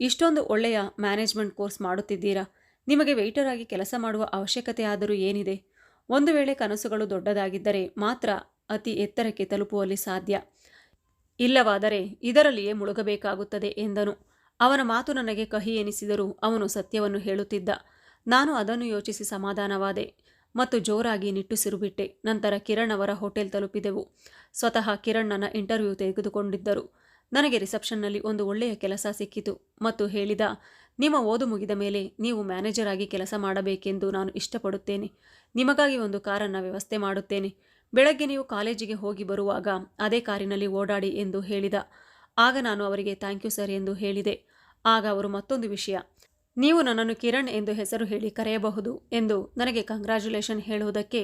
ಇಷ್ಟೊಂದು ಒಳ್ಳೆಯ ಮ್ಯಾನೇಜ್ಮೆಂಟ್ ಕೋರ್ಸ್ ಮಾಡುತ್ತಿದ್ದೀರಾ? ನಿಮಗೆ ವೆಯ್ಟರ್ ಆಗಿ ಕೆಲಸ ಮಾಡುವ ಅವಶ್ಯಕತೆ ಆದರೂ ಏನಿದೆ? ಒಂದು ವೇಳೆ ಕನಸುಗಳು ದೊಡ್ಡದಾಗಿದ್ದರೆ ಮಾತ್ರ ಅತಿ ಎತ್ತರಕ್ಕೆ ತಲುಪುವಲ್ಲಿ ಸಾಧ್ಯ. ಇಲ್ಲವಾದರೆ ಇದರಲ್ಲಿಯೇ ಮುಳುಗಬೇಕಾಗುತ್ತದೆ ಎಂದನು. ಅವನ ಮಾತು ನನಗೆ ಕಹಿ ಎನಿಸಿದರೂ ಅವನು ಸತ್ಯವನ್ನು ಹೇಳುತ್ತಿದ್ದ. ನಾನು ಅದನ್ನು ಯೋಚಿಸಿ ಸಮಾಧಾನವಾದೆ ಮತ್ತು ಜೋರಾಗಿ ನಿಟ್ಟುಸಿರುಬಿಟ್ಟೆ ನಂತರ ಕಿರಣ್ ಅವರ ಹೋಟೆಲ್ ತಲುಪಿದೆವು. ಸ್ವತಃ ಕಿರಣ್ ಇಂಟರ್ವ್ಯೂ ತೆಗೆದುಕೊಂಡಿದ್ದರು. ನನಗೆ ರಿಸೆಪ್ಷನ್ನಲ್ಲಿ ಒಂದು ಒಳ್ಳೆಯ ಕೆಲಸ ಸಿಕ್ಕಿತು ಮತ್ತು ಹೇಳಿದ, ನಿಮ್ಮ ಓದು ಮುಗಿದ ಮೇಲೆ ನೀವು ಮ್ಯಾನೇಜರ್ ಆಗಿ ಕೆಲಸ ಮಾಡಬೇಕೆಂದು ನಾನು ಇಷ್ಟಪಡುತ್ತೇನೆ. ನಿಮಗಾಗಿ ಒಂದು ಕಾರನ್ನು ವ್ಯವಸ್ಥೆ ಮಾಡುತ್ತೇನೆ. ಬೆಳಗ್ಗೆ ನೀವು ಕಾಲೇಜಿಗೆ ಹೋಗಿ ಬರುವಾಗ ಅದೇ ಕಾರಿನಲ್ಲಿ ಓಡಾಡಿ ಎಂದು ಹೇಳಿದ. ಆಗ ನಾನು ಅವರಿಗೆ ಥ್ಯಾಂಕ್ ಯು ಸರ್ ಎಂದು ಹೇಳಿದೆ. ಆಗ ಅವರು ಮತ್ತೊಂದು ವಿಷಯ. ನೀವು ನನ್ನನ್ನು ಕಿರಣ್ ಎಂದು ಹೆಸರು ಹೇಳಿ ಕರೆಯಬಹುದು ಎಂದು ನನಗೆ ಕಂಗ್ರ್ಯಾಚುಲೇಷನ್ ಹೇಳುವುದಕ್ಕೆ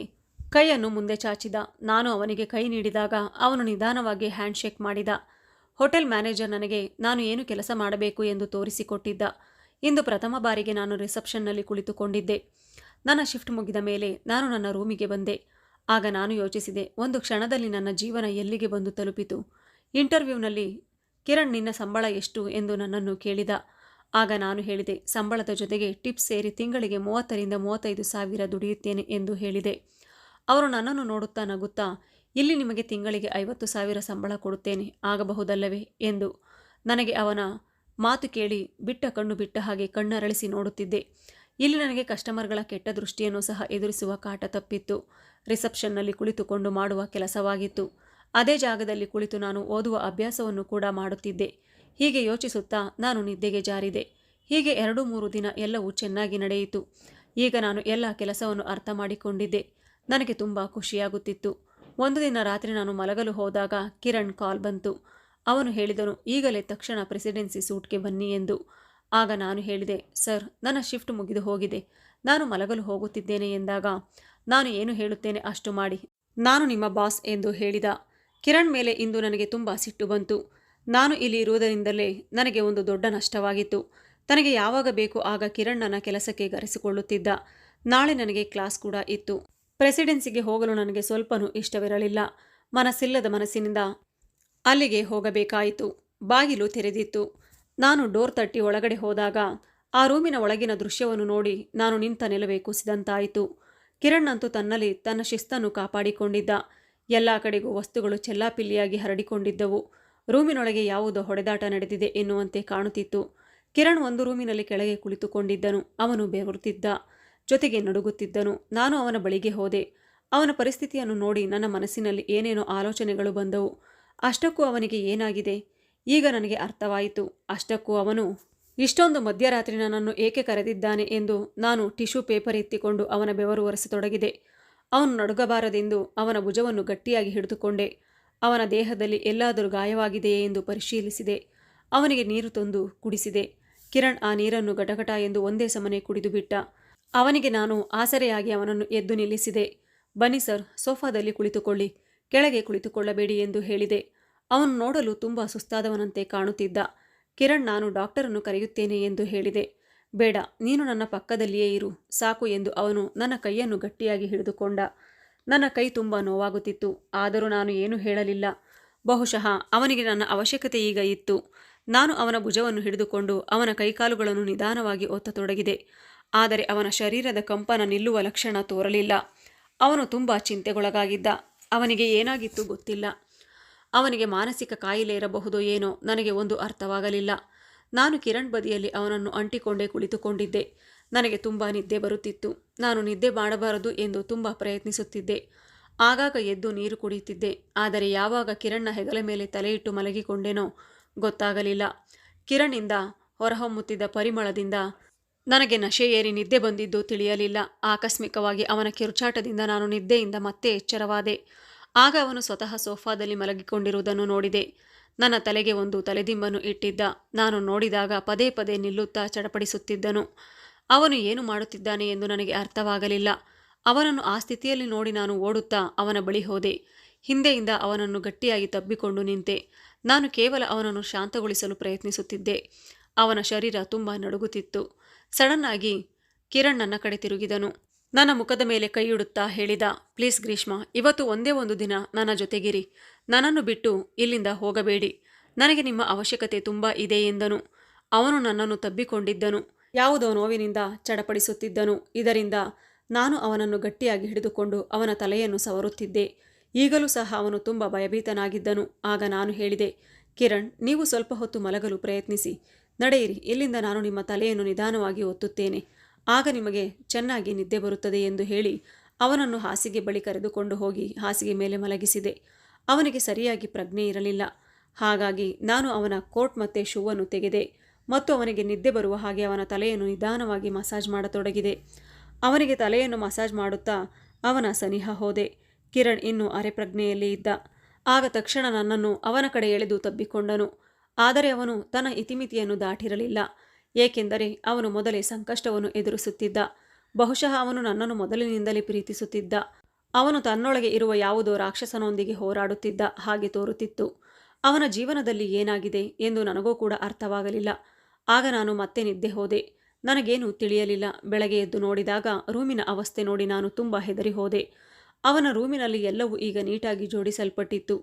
ಕೈಯನ್ನು ಮುಂದೆ ಚಾಚಿದ. ನಾನು ಅವನಿಗೆ ಕೈ ನೀಡಿದಾಗ ಅವನು ನಿಧಾನವಾಗಿ ಹ್ಯಾಂಡ್ಶೇಕ್ ಮಾಡಿದ. ಹೋಟೆಲ್ ಮ್ಯಾನೇಜರ್ ನನಗೆ, ನಾನು ಏನು ಕೆಲಸ ಮಾಡಬೇಕು ಎಂದು ತೋರಿಸಿಕೊಟ್ಟಿದ್ದ. ಇಂದು ಪ್ರಥಮ ಬಾರಿಗೆ ನಾನು ರಿಸೆಪ್ಷನ್ನಲ್ಲಿ ಕುಳಿತುಕೊಂಡಿದ್ದೆ. ನನ್ನ ಶಿಫ್ಟ್ ಮುಗಿದ ಮೇಲೆ ನಾನು ನನ್ನ ರೂಮಿಗೆ ಬಂದೆ. ಆಗ ನಾನು ಯೋಚಿಸಿದೆ, ಒಂದು ಕ್ಷಣದಲ್ಲಿ ನನ್ನ ಜೀವನ ಎಲ್ಲಿಗೆ ಬಂದು ತಲುಪಿತು? ಇಂಟರ್ವ್ಯೂನಲ್ಲಿ, ಕಿರಣ್ ನಿನ್ನ ಸಂಬಳ ಎಷ್ಟು ಎಂದು ನನ್ನನ್ನು ಕೇಳಿದ. ಆಗ ನಾನು ಹೇಳಿದೆ, ಸಂಬಳದ ಜೊತೆಗೆ ಟಿಪ್ಸ್ ಸೇರಿ ತಿಂಗಳಿಗೆ ಮೂವತ್ತರಿಂದ ಮೂವತ್ತೈದು ಸಾವಿರ ದುಡಿಯುತ್ತೇನೆ ಎಂದು ಹೇಳಿದೆ. ಅವರು ನನ್ನನ್ನು ನೋಡುತ್ತಾ ನಗುತ್ತಾ ಇಲ್ಲಿ ನಿಮಗೆ ತಿಂಗಳಿಗೆ ಐವತ್ತು ಸಾವಿರ ಸಂಬಳ ಕೊಡುತ್ತೇನೆ, ಆಗಬಹುದಲ್ಲವೇ ಎಂದು. ನನಗೆ ಅವನ ಮಾತು ಕೇಳಿ ಬಿಟ್ಟ ಕಣ್ಣು ಬಿಟ್ಟ ಹಾಗೆ ಕಣ್ಣರಳಿಸಿ ನೋಡುತ್ತಿದ್ದೆ. ಇಲ್ಲಿ ನನಗೆ ಕಸ್ಟಮರ್ಗಳ ಕೆಟ್ಟ ದೃಷ್ಟಿಯನ್ನು ಸಹ ಎದುರಿಸುವ ಕಾಟ ತಪ್ಪಿತ್ತು. ರಿಸೆಪ್ಷನ್ನಲ್ಲಿ ಕುಳಿತುಕೊಂಡು ಮಾಡುವ ಕೆಲಸವಾಗಿತ್ತು. ಅದೇ ಜಾಗದಲ್ಲಿ ಕುಳಿತು ನಾನು ಓದುವ ಅಭ್ಯಾಸವನ್ನು ಕೂಡ ಮಾಡುತ್ತಿದ್ದೆ. ಹೀಗೆ ಯೋಚಿಸುತ್ತಾ ನಾನು ನಿದ್ದೆಗೆ ಜಾರಿದೆ. ಹೀಗೆ ಎರಡು ಮೂರು ದಿನ ಎಲ್ಲವೂ ಚೆನ್ನಾಗಿ ನಡೆಯಿತು. ಈಗ ನಾನು ಎಲ್ಲ ಕೆಲಸವನ್ನು ಅರ್ಥ ಮಾಡಿಕೊಂಡಿದ್ದೆ. ನನಗೆ ತುಂಬ ಖುಷಿಯಾಗುತ್ತಿತ್ತು. ಒಂದು ದಿನ ರಾತ್ರಿ ನಾನು ಮಲಗಲು ಹೋದಾಗ ಕಿರಣ್ ಕಾಲ್ ಬಂತು. ಅವನು ಹೇಳಿದನು, ಈಗಲೇ ತಕ್ಷಣ ಪ್ರೆಸಿಡೆನ್ಸಿ ಸೂಟ್ಗೆ ಬನ್ನಿ ಎಂದು. ಆಗ ನಾನು ಹೇಳಿದೆ, ಸರ್, ನನ್ನ ಶಿಫ್ಟ್ ಮುಗಿದು ಹೋಗಿದೆ. ನಾನು ಮಲಗಲು ಹೋಗುತ್ತಿದ್ದೇನೆ ಎಂದಾಗ, ನಾನು ಏನು ಹೇಳುತ್ತೇನೆ ಅಷ್ಟು ಮಾಡಿ. ನಾನು ನಿಮ್ಮ ಬಾಸ್ ಎಂದು ಹೇಳಿದ. ಕಿರಣ್ ಮೇಲೆ ಇಂದು ನನಗೆ ತುಂಬ ಸಿಟ್ಟು ಬಂತು. ನಾನು ಇಲ್ಲಿ ಇರುವುದರಿಂದಲೇ ನನಗೆ ಒಂದು ದೊಡ್ಡ ನಷ್ಟವಾಗಿತ್ತು. ತನಗೆ ಯಾವಾಗ ಬೇಕು ಆಗ ಕಿರಣ್ ನನ್ನ ಕೆಲಸಕ್ಕೆ ಗರೆಸಿಕೊಳ್ಳುತ್ತಿದ್ದ ನಾಳೆ ನನಗೆ ಕ್ಲಾಸ್ ಕೂಡ ಇತ್ತು. ಪ್ರೆಸಿಡೆನ್ಸಿಗೆ ಹೋಗಲು ನನಗೆ ಸ್ವಲ್ಪನೂ ಇಷ್ಟವಿರಲಿಲ್ಲ. ಮನಸ್ಸಿಲ್ಲದ ಮನಸ್ಸಿನಿಂದ ಅಲ್ಲಿಗೆ ಹೋಗಬೇಕಾಯಿತು. ಬಾಗಿಲು ತೆರೆದಿತ್ತು. ನಾನು ಡೋರ್ ತಟ್ಟಿ ಒಳಗಡೆ ಹೋದಾಗ ಆ ರೂಮಿನ ಒಳಗಿನ ದೃಶ್ಯವನ್ನು ನೋಡಿ ನಾನು ನಿಂತ ನೆಲವೇ ಕುಸಿದಂತಾಯಿತು. ಕಿರಣ್ ಅಂತೂ ತನ್ನಲ್ಲಿ ತನ್ನ ಶಿಸ್ತನ್ನು ಕಾಪಾಡಿಕೊಂಡಿದ್ದ. ಎಲ್ಲ ಕಡೆಗೂ ವಸ್ತುಗಳು ಚೆಲ್ಲಾಪಿಲ್ಲಿಯಾಗಿ ಹರಡಿಕೊಂಡಿದ್ದವು. ರೂಮಿನೊಳಗೆ ಯಾವುದೋ ಹೊಡೆದಾಟ ನಡೆದಿದೆ ಎನ್ನುವಂತೆ ಕಾಣುತ್ತಿತ್ತು. ಕಿರಣ್ ಒಂದು ರೂಮಿನಲ್ಲಿ ಕೆಳಗೆ ಕುಳಿತುಕೊಂಡಿದ್ದನು. ಅವನು ಬೆವರುತ್ತಿದ್ದ. ಜೊತೆಗೆ ನಡುಗುತ್ತಿದ್ದನು. ನಾನು ಅವನ ಬಳಿಗೆ ಹೋದೆ. ಅವನ ಪರಿಸ್ಥಿತಿಯನ್ನು ನೋಡಿ ನನ್ನ ಮನಸ್ಸಿನಲ್ಲಿ ಏನೇನೋ ಆಲೋಚನೆಗಳು ಬಂದವು. ಅಷ್ಟಕ್ಕೂ ಅವನಿಗೆ ಏನಾಗಿದೆ? ಈಗ ನನಗೆ ಅರ್ಥವಾಯಿತು. ಅಷ್ಟಕ್ಕೂ ಅವನು, ಇಷ್ಟೊಂದು ಮಧ್ಯರಾತ್ರಿ ನನ್ನನ್ನು ಏಕೆ ಕರೆದಿದ್ದಾನೆ ಎಂದು ನಾನು ಟಿಶ್ಯೂ ಪೇಪರ್ ಎತ್ತಿಕೊಂಡು ಅವನ ಬೆವರು ಒರೆಸತೊಡಗಿದೆ ಅವನು ನಡುಗಬಾರದೆಂದು ಅವನ ಭುಜವನ್ನು ಗಟ್ಟಿಯಾಗಿ ಹಿಡಿದುಕೊಂಡೆ. ಅವನ ದೇಹದಲ್ಲಿ ಎಲ್ಲಾದರೂ ಗಾಯವಾಗಿದೆಯೇ ಎಂದು ಪರಿಶೀಲಿಸಿದೆ. ಅವನಿಗೆ ನೀರು ತಂದು ಕುಡಿಸಿದೆ. ಕಿರಣ್ ಆ ನೀರನ್ನು ಗಟಗಟ ಎಂದು ಒಂದೇ ಸಮನೆ ಕುಡಿದು ಬಿಟ್ಟ. ಅವನಿಗೆ ನಾನು ಆಸರೆಯಾಗಿ ಅವನನ್ನು ಎದ್ದು ನಿಲ್ಲಿಸಿದೆ. ಬನ್ನಿ ಸರ್, ಸೋಫಾದಲ್ಲಿ ಕುಳಿತುಕೊಳ್ಳಿ. ಕೆಳಗೆ ಕುಳಿತುಕೊಳ್ಳಬೇಡಿ ಎಂದು ಹೇಳಿದೆ. ಅವನು ನೋಡಲು ತುಂಬ ಸುಸ್ತಾದವನಂತೆ ಕಾಣುತ್ತಿದ್ದ. ಕಿರಣ್, ನಾನು ಡಾಕ್ಟರನ್ನು ಕರೆಯುತ್ತೇನೆ ಎಂದು ಹೇಳಿದೆ. ಬೇಡ, ನೀನು ನನ್ನ ಪಕ್ಕದಲ್ಲಿಯೇ ಇರು. ಸಾಕು ಎಂದು ಅವನು ನನ್ನ ಕೈಯನ್ನು ಗಟ್ಟಿಯಾಗಿ ಹಿಡಿದುಕೊಂಡ. ನನ್ನ ಕೈ ತುಂಬ ನೋವಾಗುತ್ತಿತ್ತು. ಆದರೂ ನಾನು ಏನೂ ಹೇಳಲಿಲ್ಲ. ಬಹುಶಃ ಅವನಿಗೆ ನನ್ನ ಅವಶ್ಯಕತೆ ಈಗ ಇತ್ತು. ನಾನು ಅವನ ಭುಜವನ್ನು ಹಿಡಿದುಕೊಂಡು ಅವನ ಕೈಕಾಲುಗಳನ್ನು ನಿಧಾನವಾಗಿ ಒತ್ತತೊಡಗಿದೆ. ಆದರೆ ಅವನ ಶರೀರದ ಕಂಪನ ನಿಲ್ಲುವ ಲಕ್ಷಣ ತೋರಲಿಲ್ಲ. ಅವನು ತುಂಬ ಚಿಂತೆಗೊಳಗಾಗಿದ್ದ. ಅವನಿಗೆ ಏನಾಗಿತ್ತು ಗೊತ್ತಿಲ್ಲ. ಅವನಿಗೆ ಮಾನಸಿಕ ಕಾಯಿಲೆ ಇರಬಹುದು ಏನೋ ನನಗೆ ಒಂದು ಅರ್ಥವಾಗಲಿಲ್ಲ. ನಾನು ಕಿರಣ್ ಬದಿಯಲ್ಲಿ ಅವನನ್ನು ಅಂಟಿಕೊಂಡೇ ಕುಳಿತುಕೊಂಡಿದ್ದೆ. ನನಗೆ ತುಂಬ ನಿದ್ದೆ ಬರುತ್ತಿತ್ತು. ನಾನು ನಿದ್ದೆ ಮಾಡಬಾರದು ಎಂದು ತುಂಬ ಪ್ರಯತ್ನಿಸುತ್ತಿದ್ದೆ. ಆಗಾಗ ಎದ್ದು ನೀರು ಕುಡಿಯುತ್ತಿದ್ದೆ. ಆದರೆ ಯಾವಾಗ ಕಿರಣ್ನ ಹೆಗಲ ಮೇಲೆ ತಲೆಯಿಟ್ಟು ಮಲಗಿಕೊಂಡೇನೋ ಗೊತ್ತಾಗಲಿಲ್ಲ. ಕಿರಣಿಂದ ಹೊರಹೊಮ್ಮುತ್ತಿದ್ದ ಪರಿಮಳದಿಂದ ನನಗೆ ನಶೆ ಏರಿ ನಿದ್ದೆ ಬಂದಿದ್ದು ತಿಳಿಯಲಿಲ್ಲ. ಆಕಸ್ಮಿಕವಾಗಿ ಅವನ ಕಿರುಚಾಟದಿಂದ ನಾನು ನಿದ್ದೆಯಿಂದ ಮತ್ತೆ ಎಚ್ಚರವಾದೆ. ಆಗ ಅವನು ಸ್ವತಃ ಸೋಫಾದಲ್ಲಿ ಮಲಗಿಕೊಂಡಿರುವುದನ್ನು ನೋಡಿದೆ. ನನ್ನ ತಲೆಗೆ ಒಂದು ತಲೆದಿಂಬನ್ನು ಇಟ್ಟಿದ್ದ. ನಾನು ನೋಡಿದಾಗ ಪದೇ ಪದೇ ನಿಲ್ಲುತ್ತಾ ಚಡಪಡಿಸುತ್ತಿದ್ದನು. ಅವನು ಏನು ಮಾಡುತ್ತಿದ್ದಾನೆ ಎಂದು ನನಗೆ ಅರ್ಥವಾಗಲಿಲ್ಲ. ಅವನನ್ನು ಆ ಸ್ಥಿತಿಯಲ್ಲಿ ನೋಡಿ ನಾನು ಓಡುತ್ತಾ ಅವನ ಬಳಿ ಹೋದೆ. ಹಿಂದೆಯಿಂದ ಅವನನ್ನು ಗಟ್ಟಿಯಾಗಿ ತಬ್ಬಿಕೊಂಡು ನಿಂತೆ. ನಾನು ಕೇವಲ ಅವನನ್ನು ಶಾಂತಗೊಳಿಸಲು ಪ್ರಯತ್ನಿಸುತ್ತಿದ್ದೆ. ಅವನ ಶರೀರ ತುಂಬ ನಡುಗುತ್ತಿತ್ತು. ಸಡನ್ ಆಗಿ ಕಿರಣ್ ನನ್ನ ಕಡೆ ತಿರುಗಿದನು. ನನ್ನ ಮುಖದ ಮೇಲೆ ಕೈಯಿಡುತ್ತಾ ಹೇಳಿದ, ಪ್ಲೀಸ್ ಗ್ರೀಷ್ಮ, ಇವತ್ತು ಒಂದೇ ಒಂದು ದಿನ ನನ್ನ ಜೊತೆಗಿರಿ. ನನ್ನನ್ನು ಬಿಟ್ಟು ಇಲ್ಲಿಂದ ಹೋಗಬೇಡಿ. ನನಗೆ ನಿಮ್ಮ ಅವಶ್ಯಕತೆ ತುಂಬ ಇದೆ ಎಂದನು. ಅವನು ನನ್ನನ್ನು ತಬ್ಬಿಕೊಂಡಿದ್ದನು. ಯಾವುದೋ ನೋವಿನಿಂದ ಚಡಪಡಿಸುತ್ತಿದ್ದನು. ಇದರಿಂದ ನಾನು ಅವನನ್ನು ಗಟ್ಟಿಯಾಗಿ ಹಿಡಿದುಕೊಂಡು ಅವನ ತಲೆಯನ್ನು ಸವರುತ್ತಿದ್ದೆ. ಈಗಲೂ ಸಹ ಅವನು ತುಂಬ ಭಯಭೀತನಾಗಿದ್ದನು. ಆಗ ನಾನು ಹೇಳಿದೆ, ಕಿರಣ್, ನೀವು ಸ್ವಲ್ಪ ಹೊತ್ತು ಮಲಗಲು ಪ್ರಯತ್ನಿಸಿ. ನಡೆಯಿರಿ, ಇಲ್ಲಿಂದ ನಾನು ನಿಮ್ಮ ತಲೆಯನ್ನು ನಿಧಾನವಾಗಿ ಒತ್ತುತ್ತೇನೆ. ಆಗ ನಿಮಗೆ ಚೆನ್ನಾಗಿ ನಿದ್ದೆ ಬರುತ್ತದೆ ಎಂದು ಹೇಳಿ ಅವನನ್ನು ಹಾಸಿಗೆ ಬಳಿ ಕರೆದುಕೊಂಡು ಹೋಗಿ ಹಾಸಿಗೆ ಮೇಲೆ ಮಲಗಿಸಿದೆ. ಅವನಿಗೆ ಸರಿಯಾಗಿ ಪ್ರಜ್ಞೆ ಇರಲಿಲ್ಲ. ಹಾಗಾಗಿ ನಾನು ಅವನ ಕೋಟ್ ಮತ್ತೆ ಶೂವನ್ನು ತೆಗೆದೆ ಮತ್ತು ಅವನಿಗೆ ನಿದ್ದೆ ಬರುವ ಹಾಗೆ ಅವನ ತಲೆಯನ್ನು ನಿಧಾನವಾಗಿ ಮಸಾಜ್ ಮಾಡತೊಡಗಿದೆ. ಅವನಿಗೆ ತಲೆಯನ್ನು ಮಸಾಜ್ ಮಾಡುತ್ತಾ ಅವನ ಸನಿಹ ಹೋದೆ. ಕಿರಣ್ ಇನ್ನೂ ಅರೆಪ್ರಜ್ಞೆಯಲ್ಲಿ ಇದ್ದ. ಆಗ ತಕ್ಷಣ ನನ್ನನ್ನು ಅವನ ಕಡೆ ಎಳೆದು ತಬ್ಬಿಕೊಂಡನು. ಆದರೆ ಅವನು ತನ್ನ ಇತಿಮಿತಿಯನ್ನು ದಾಟಿರಲಿಲ್ಲ, ಏಕೆಂದರೆ ಅವನು ಮೊದಲೇ ಸಂಕಷ್ಟವನ್ನು ಎದುರಿಸುತ್ತಿದ್ದ. ಬಹುಶಃ ಅವನು ನನ್ನನ್ನು ಮೊದಲಿನಿಂದಲೇ ಪ್ರೀತಿಸುತ್ತಿದ್ದ. ಅವನು ತನ್ನೊಳಗೆ ಇರುವ ಯಾವುದೋ ರಾಕ್ಷಸನೊಂದಿಗೆ ಹೋರಾಡುತ್ತಿದ್ದ ಹಾಗೆ ತೋರುತ್ತಿತ್ತು. ಅವನ ಜೀವನದಲ್ಲಿ ಏನಾಗಿದೆ ಎಂದು ನನಗೂ ಕೂಡ ಅರ್ಥವಾಗಲಿಲ್ಲ. ಆಗ ನಾನು ಮತ್ತೆ ನಿದ್ದೆ ಹೋದೆ. ನನಗೇನು ತಿಳಿಯಲಿಲ್ಲ. ಬೆಳಗ್ಗೆ ಎದ್ದು ನೋಡಿದಾಗ ರೂಮಿನ ಅವಸ್ಥೆ ನೋಡಿ ನಾನು ತುಂಬ ಹೆದರಿ ಹೋದೆ. ಅವನ ರೂಮಿನಲ್ಲಿ ಎಲ್ಲವೂ ಈಗ ನೀಟಾಗಿ ಜೋಡಿಸಲ್ಪಟ್ಟಿತ್ತು.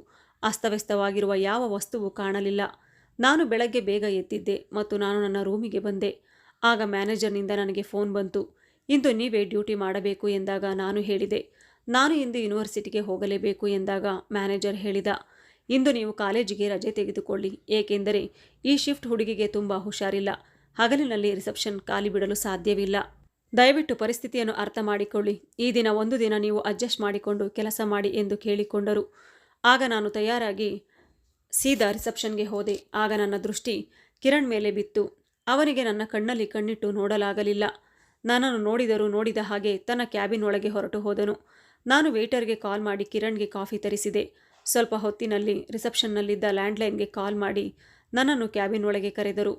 ಅಸ್ತವ್ಯಸ್ತವಾಗಿರುವ ಯಾವ ವಸ್ತುವು ಕಾಣಲಿಲ್ಲ. ನಾನು ಬೆಳಗ್ಗೆ ಬೇಗ ಎತ್ತಿದ್ದೆ ಮತ್ತು ನಾನು ನನ್ನ ರೂಮಿಗೆ ಬಂದೆ. ಆಗ ಮ್ಯಾನೇಜರ್ನಿಂದ ನನಗೆ ಫೋನ್ ಬಂತು. ಇಂದು ನೀವೇ ಡ್ಯೂಟಿ ಮಾಡಬೇಕು ಎಂದಾಗ ನಾನು ಹೇಳಿದೆ. ನಾನು ಇಂದು ಯೂನಿವರ್ಸಿಟಿಗೆ ಹೋಗಲೇಬೇಕು ಎಂದಾಗ ಮ್ಯಾನೇಜರ್ ಹೇಳಿದ. ಇಂದು ನೀವು ಕಾಲೇಜಿಗೆ ರಜೆ ತೆಗೆದುಕೊಳ್ಳಿ. ಏಕೆಂದರೆ ಈ ಶಿಫ್ಟ್ ಹುಡುಗಿಗೆ ತುಂಬ ಹುಷಾರಿಲ್ಲ. ಹಗಲಿನಲ್ಲಿ ರಿಸೆಪ್ಷನ್ ಖಾಲಿ ಬಿಡಲು ಸಾಧ್ಯವಿಲ್ಲ. ದಯವಿಟ್ಟು ಪರಿಸ್ಥಿತಿಯನ್ನು ಅರ್ಥ ಮಾಡಿಕೊಳ್ಳಿ. ಈ ದಿನ ಒಂದು ದಿನ ನೀವು ಅಡ್ಜಸ್ಟ್ ಮಾಡಿಕೊಂಡು ಕೆಲಸ ಮಾಡಿ ಎಂದು ಕೇಳಿಕೊಂಡರು. ಆಗ ನಾನು ತಯಾರಾಗಿ ಸೀದಾ ರಿಸೆಪ್ಷನ್ಗೆ ಹೋದೆ. ಆಗ ನನ್ನ ದೃಷ್ಟಿ ಕಿರಣ್ ಮೇಲೆ ಬಿತ್ತು. ಅವನಿಗೆ ನನ್ನ ಕಣ್ಣಲ್ಲಿ ಕಣ್ಣಿಟ್ಟು ನೋಡಲಾಗಲಿಲ್ಲ. ನನ್ನನ್ನು ನೋಡಿದರೂ ನೋಡಿದ ಹಾಗೆ ತನ್ನ ಕ್ಯಾಬಿನ್ ಒಳಗೆ ಹೊರಟು ಹೋದನು. ನಾನು ವೇಟರ್ಗೆ ಕಾಲ್ ಮಾಡಿ ಕಿರಣ್ಗೆ ಕಾಫಿ ತರಿಸಿದೆ. ಸ್ವಲ್ಪ ಹೊತ್ತಿನಲ್ಲಿ ರಿಸೆಪ್ಷನ್ನಲ್ಲಿದ್ದ ಲ್ಯಾಂಡ್ಲೈನ್ಗೆ ಕಾಲ್ ಮಾಡಿ ನನ್ನನ್ನು ಕ್ಯಾಬಿನ್ ಒಳಗೆ ಕರೆದರು.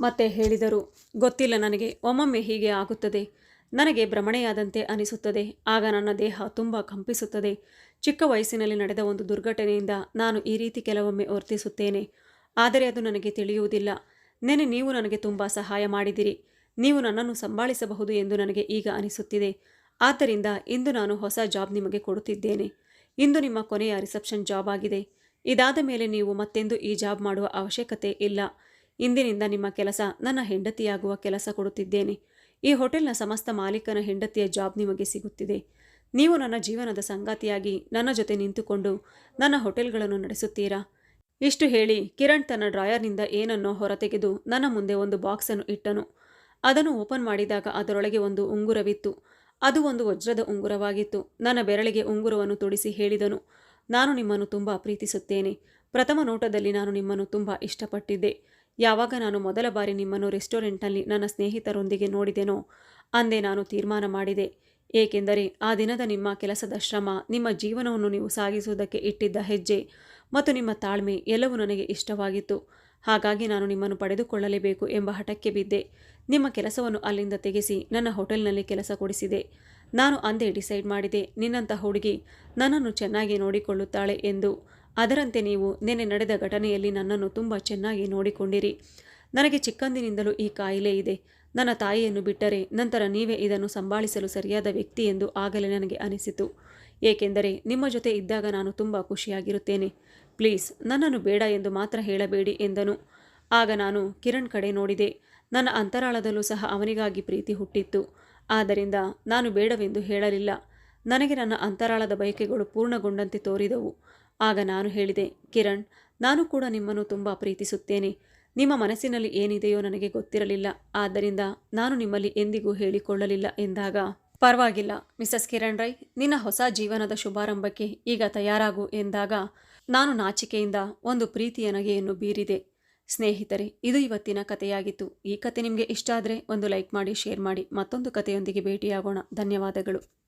ಮತ್ತೆ ಹೇಳಿದರು, ಗೊತ್ತಿಲ್ಲ ನನಗೆ, ಒಮ್ಮೊಮ್ಮೆ ಹೀಗೆ ಆಗುತ್ತದೆ. ನನಗೆ ಭ್ರಮಣೆಯಾದಂತೆ ಅನಿಸುತ್ತದೆ. ಆಗ ನನ್ನ ದೇಹ ತುಂಬ ಕಂಪಿಸುತ್ತದೆ. ಚಿಕ್ಕ ವಯಸ್ಸಿನಲ್ಲಿ ನಡೆದ ಒಂದು ದುರ್ಘಟನೆಯಿಂದ ನಾನು ಈ ರೀತಿ ಕೆಲವೊಮ್ಮೆ ವರ್ತಿಸುತ್ತೇನೆ. ಆದರೆ ಅದು ನನಗೆ ತಿಳಿಯುವುದಿಲ್ಲ. ನೆನೆ ನೀವು ನನಗೆ ತುಂಬ ಸಹಾಯ ಮಾಡಿದಿರಿ. ನೀವು ನನ್ನನ್ನು ಸಂಭಾಳಿಸಬಹುದು ಎಂದು ನನಗೆ ಈಗ ಅನಿಸುತ್ತಿದೆ. ಆದ್ದರಿಂದ ಇಂದು ನಾನು ಹೊಸ ಜಾಬ್ ನಿಮಗೆ ಕೊಡುತ್ತಿದ್ದೇನೆ. ಇಂದು ನಿಮ್ಮ ಕೊನೆಯ ರಿಸೆಪ್ಷನ್ ಜಾಬ್ ಆಗಿದೆ. ಇದಾದ ಮೇಲೆ ನೀವು ಮತ್ತೆಂದು ಈ ಜಾಬ್ ಮಾಡುವ ಅವಶ್ಯಕತೆ ಇಲ್ಲ. ಇಂದಿನಿಂದ ನಿಮ್ಮ ಕೆಲಸ ನನ್ನ ಹೆಂಡತಿಯಾಗುವ ಕೆಲಸ ಕೊಡುತ್ತಿದ್ದೇನೆ. ಈ ಹೋಟೆಲ್ನ ಸಮಸ್ತ ಮಾಲೀಕನ ಹೆಂಡತಿಯ ಜಾಬ್ ನಿಮಗೆ ಸಿಗುತ್ತಿದೆ. ನೀವು ನನ್ನ ಜೀವನದ ಸಂಗಾತಿಯಾಗಿ ನನ್ನ ಜೊತೆ ನಿಂತುಕೊಂಡು ನನ್ನ ಹೋಟೆಲ್ಗಳನ್ನು ನಡೆಸುತ್ತೀರಾ? ಇಷ್ಟು ಹೇಳಿ ಕಿರಣ್ ತನ್ನ ಡ್ರಾಯರ್ನಿಂದ ಏನನ್ನೋ ಹೊರತೆಗೆದು ನನ್ನ ಮುಂದೆ ಒಂದು ಬಾಕ್ಸನ್ನು ಇಟ್ಟನು. ಅದನ್ನು ಓಪನ್ ಮಾಡಿದಾಗ ಅದರೊಳಗೆ ಒಂದು ಉಂಗುರವಿತ್ತು. ಅದು ಒಂದು ವಜ್ರದ ಉಂಗುರವಾಗಿತ್ತು. ನನ್ನ ಬೆರಳಿಗೆ ಉಂಗುರವನ್ನು ತೊಡಿಸಿ ಹೇಳಿದನು. ನಾನು ನಿಮ್ಮನ್ನು ತುಂಬ ಪ್ರೀತಿಸುತ್ತೇನೆ. ಪ್ರಥಮ ನೋಟದಲ್ಲಿ ನಾನು ನಿಮ್ಮನ್ನು ತುಂಬ ಇಷ್ಟಪಟ್ಟಿದ್ದೆ. ಯಾವಾಗ ನಾನು ಮೊದಲ ಬಾರಿ ನಿಮ್ಮನ್ನು ರೆಸ್ಟೋರೆಂಟ್ನಲ್ಲಿ ನನ್ನ ಸ್ನೇಹಿತರೊಂದಿಗೆ ನೋಡಿದೆನೋ, ಅಂದೇ ನಾನು ತೀರ್ಮಾನ ಮಾಡಿದೆ. ಏಕೆಂದರೆ ಆ ದಿನದ ನಿಮ್ಮ ಕೆಲಸದ ಶ್ರಮ, ನಿಮ್ಮ ಜೀವನವನ್ನು ನೀವು ಸಾಗಿಸುವುದಕ್ಕೆ ಇಟ್ಟಿದ್ದ ಹೆಜ್ಜೆ ಮತ್ತು ನಿಮ್ಮ ತಾಳ್ಮೆ ಎಲ್ಲವೂ ನನಗೆ ಇಷ್ಟವಾಗಿತ್ತು. ಹಾಗಾಗಿ ನಾನು ನಿಮ್ಮನ್ನು ಪಡೆದುಕೊಳ್ಳಲೇಬೇಕು ಎಂಬ ಹಠಕ್ಕೆ ಬಿದ್ದೆ. ನಿಮ್ಮ ಕೆಲಸವನ್ನು ಅಲ್ಲಿಂದ ತೆಗೆಸಿ ನನ್ನ ಹೋಟೆಲ್ನಲ್ಲಿ ಕೆಲಸ ಕೊಡಿಸಿದೆ. ನಾನು ಅಂದೇ ಡಿಸೈಡ್ ಮಾಡಿದೆ, ನಿನ್ನಂಥ ಹುಡುಗಿ ನನ್ನನ್ನು ಚೆನ್ನಾಗಿ ನೋಡಿಕೊಳ್ಳುತ್ತಾಳೆ ಎಂದು. ಅದರಂತೆ ನೀವು ನಿನ್ನೆ ನಡೆದ ಘಟನೆಯಲ್ಲಿ ನನ್ನನ್ನು ತುಂಬ ಚೆನ್ನಾಗಿ ನೋಡಿಕೊಂಡಿರಿ. ನನಗೆ ಚಿಕ್ಕಂದಿನಿಂದಲೂ ಈ ಕಾಯಿಲೆ ಇದೆ. ನನ್ನ ತಾಯಿಯನ್ನು ಬಿಟ್ಟರೆ ನಂತರ ನೀವೇ ಇದನ್ನು ಸಂಭಾಳಿಸಲು ಸರಿಯಾದ ವ್ಯಕ್ತಿ ಎಂದು ಆಗಲೇ ನನಗೆ ಅನಿಸಿತು. ಏಕೆಂದರೆ ನಿಮ್ಮ ಜೊತೆ ಇದ್ದಾಗ ನಾನು ತುಂಬ ಖುಷಿಯಾಗಿರುತ್ತೇನೆ. ಪ್ಲೀಸ್, ನನ್ನನ್ನು ಬೇಡ ಎಂದು ಮಾತ್ರ ಹೇಳಬೇಡಿ ಎಂದನು. ಆಗ ನಾನು ಕಿರಣ್ ಕಡೆ ನೋಡಿದೆ. ನನ್ನ ಅಂತರಾಳದಲ್ಲೂ ಸಹ ಅವನಿಗಾಗಿ ಪ್ರೀತಿ ಹುಟ್ಟಿತ್ತು. ಆದ್ದರಿಂದ ನಾನು ಬೇಡವೆಂದು ಹೇಳಲಿಲ್ಲ. ನನಗೆ ನನ್ನ ಅಂತರಾಳದ ಬಯಕೆಗಳು ಪೂರ್ಣಗೊಂಡಂತೆ ತೋರಿದವು. ಆಗ ನಾನು ಹೇಳಿದೆ, ಕಿರಣ್, ನಾನು ಕೂಡ ನಿಮ್ಮನ್ನು ತುಂಬ ಪ್ರೀತಿಸುತ್ತೇನೆ. ನಿಮ್ಮ ಮನಸ್ಸಿನಲ್ಲಿ ಏನಿದೆಯೋ ನನಗೆ ಗೊತ್ತಿರಲಿಲ್ಲ. ಆದ್ದರಿಂದ ನಾನು ನಿಮ್ಮಲ್ಲಿ ಎಂದಿಗೂ ಹೇಳಿಕೊಳ್ಳಲಿಲ್ಲ ಎಂದಾಗ, ಪರವಾಗಿಲ್ಲ ಮಿಸಸ್ ಕಿರಣ್ ರೈ, ನಿನ್ನ ಹೊಸ ಜೀವನದ ಶುಭಾರಂಭಕ್ಕೆ ಈಗ ತಯಾರಾಗು ಎಂದಾಗ, ನಾನು ನಾಚಿಕೆಯಿಂದ ಒಂದು ಪ್ರೀತಿಯ ನಗೆಯನ್ನು ಬೀರಿದೆ. ಸ್ನೇಹಿತರೆ, ಇದು ಇವತ್ತಿನ ಕಥೆಯಾಗಿತ್ತು. ಈ ಕತೆ ನಿಮಗೆ ಇಷ್ಟ ಆದರೆ ಒಂದು ಲೈಕ್ ಮಾಡಿ, ಶೇರ್ ಮಾಡಿ, ಮತ್ತೊಂದು ಕಥೆಯೊಂದಿಗೆ ಭೇಟಿಯಾಗೋಣ. ಧನ್ಯವಾದಗಳು.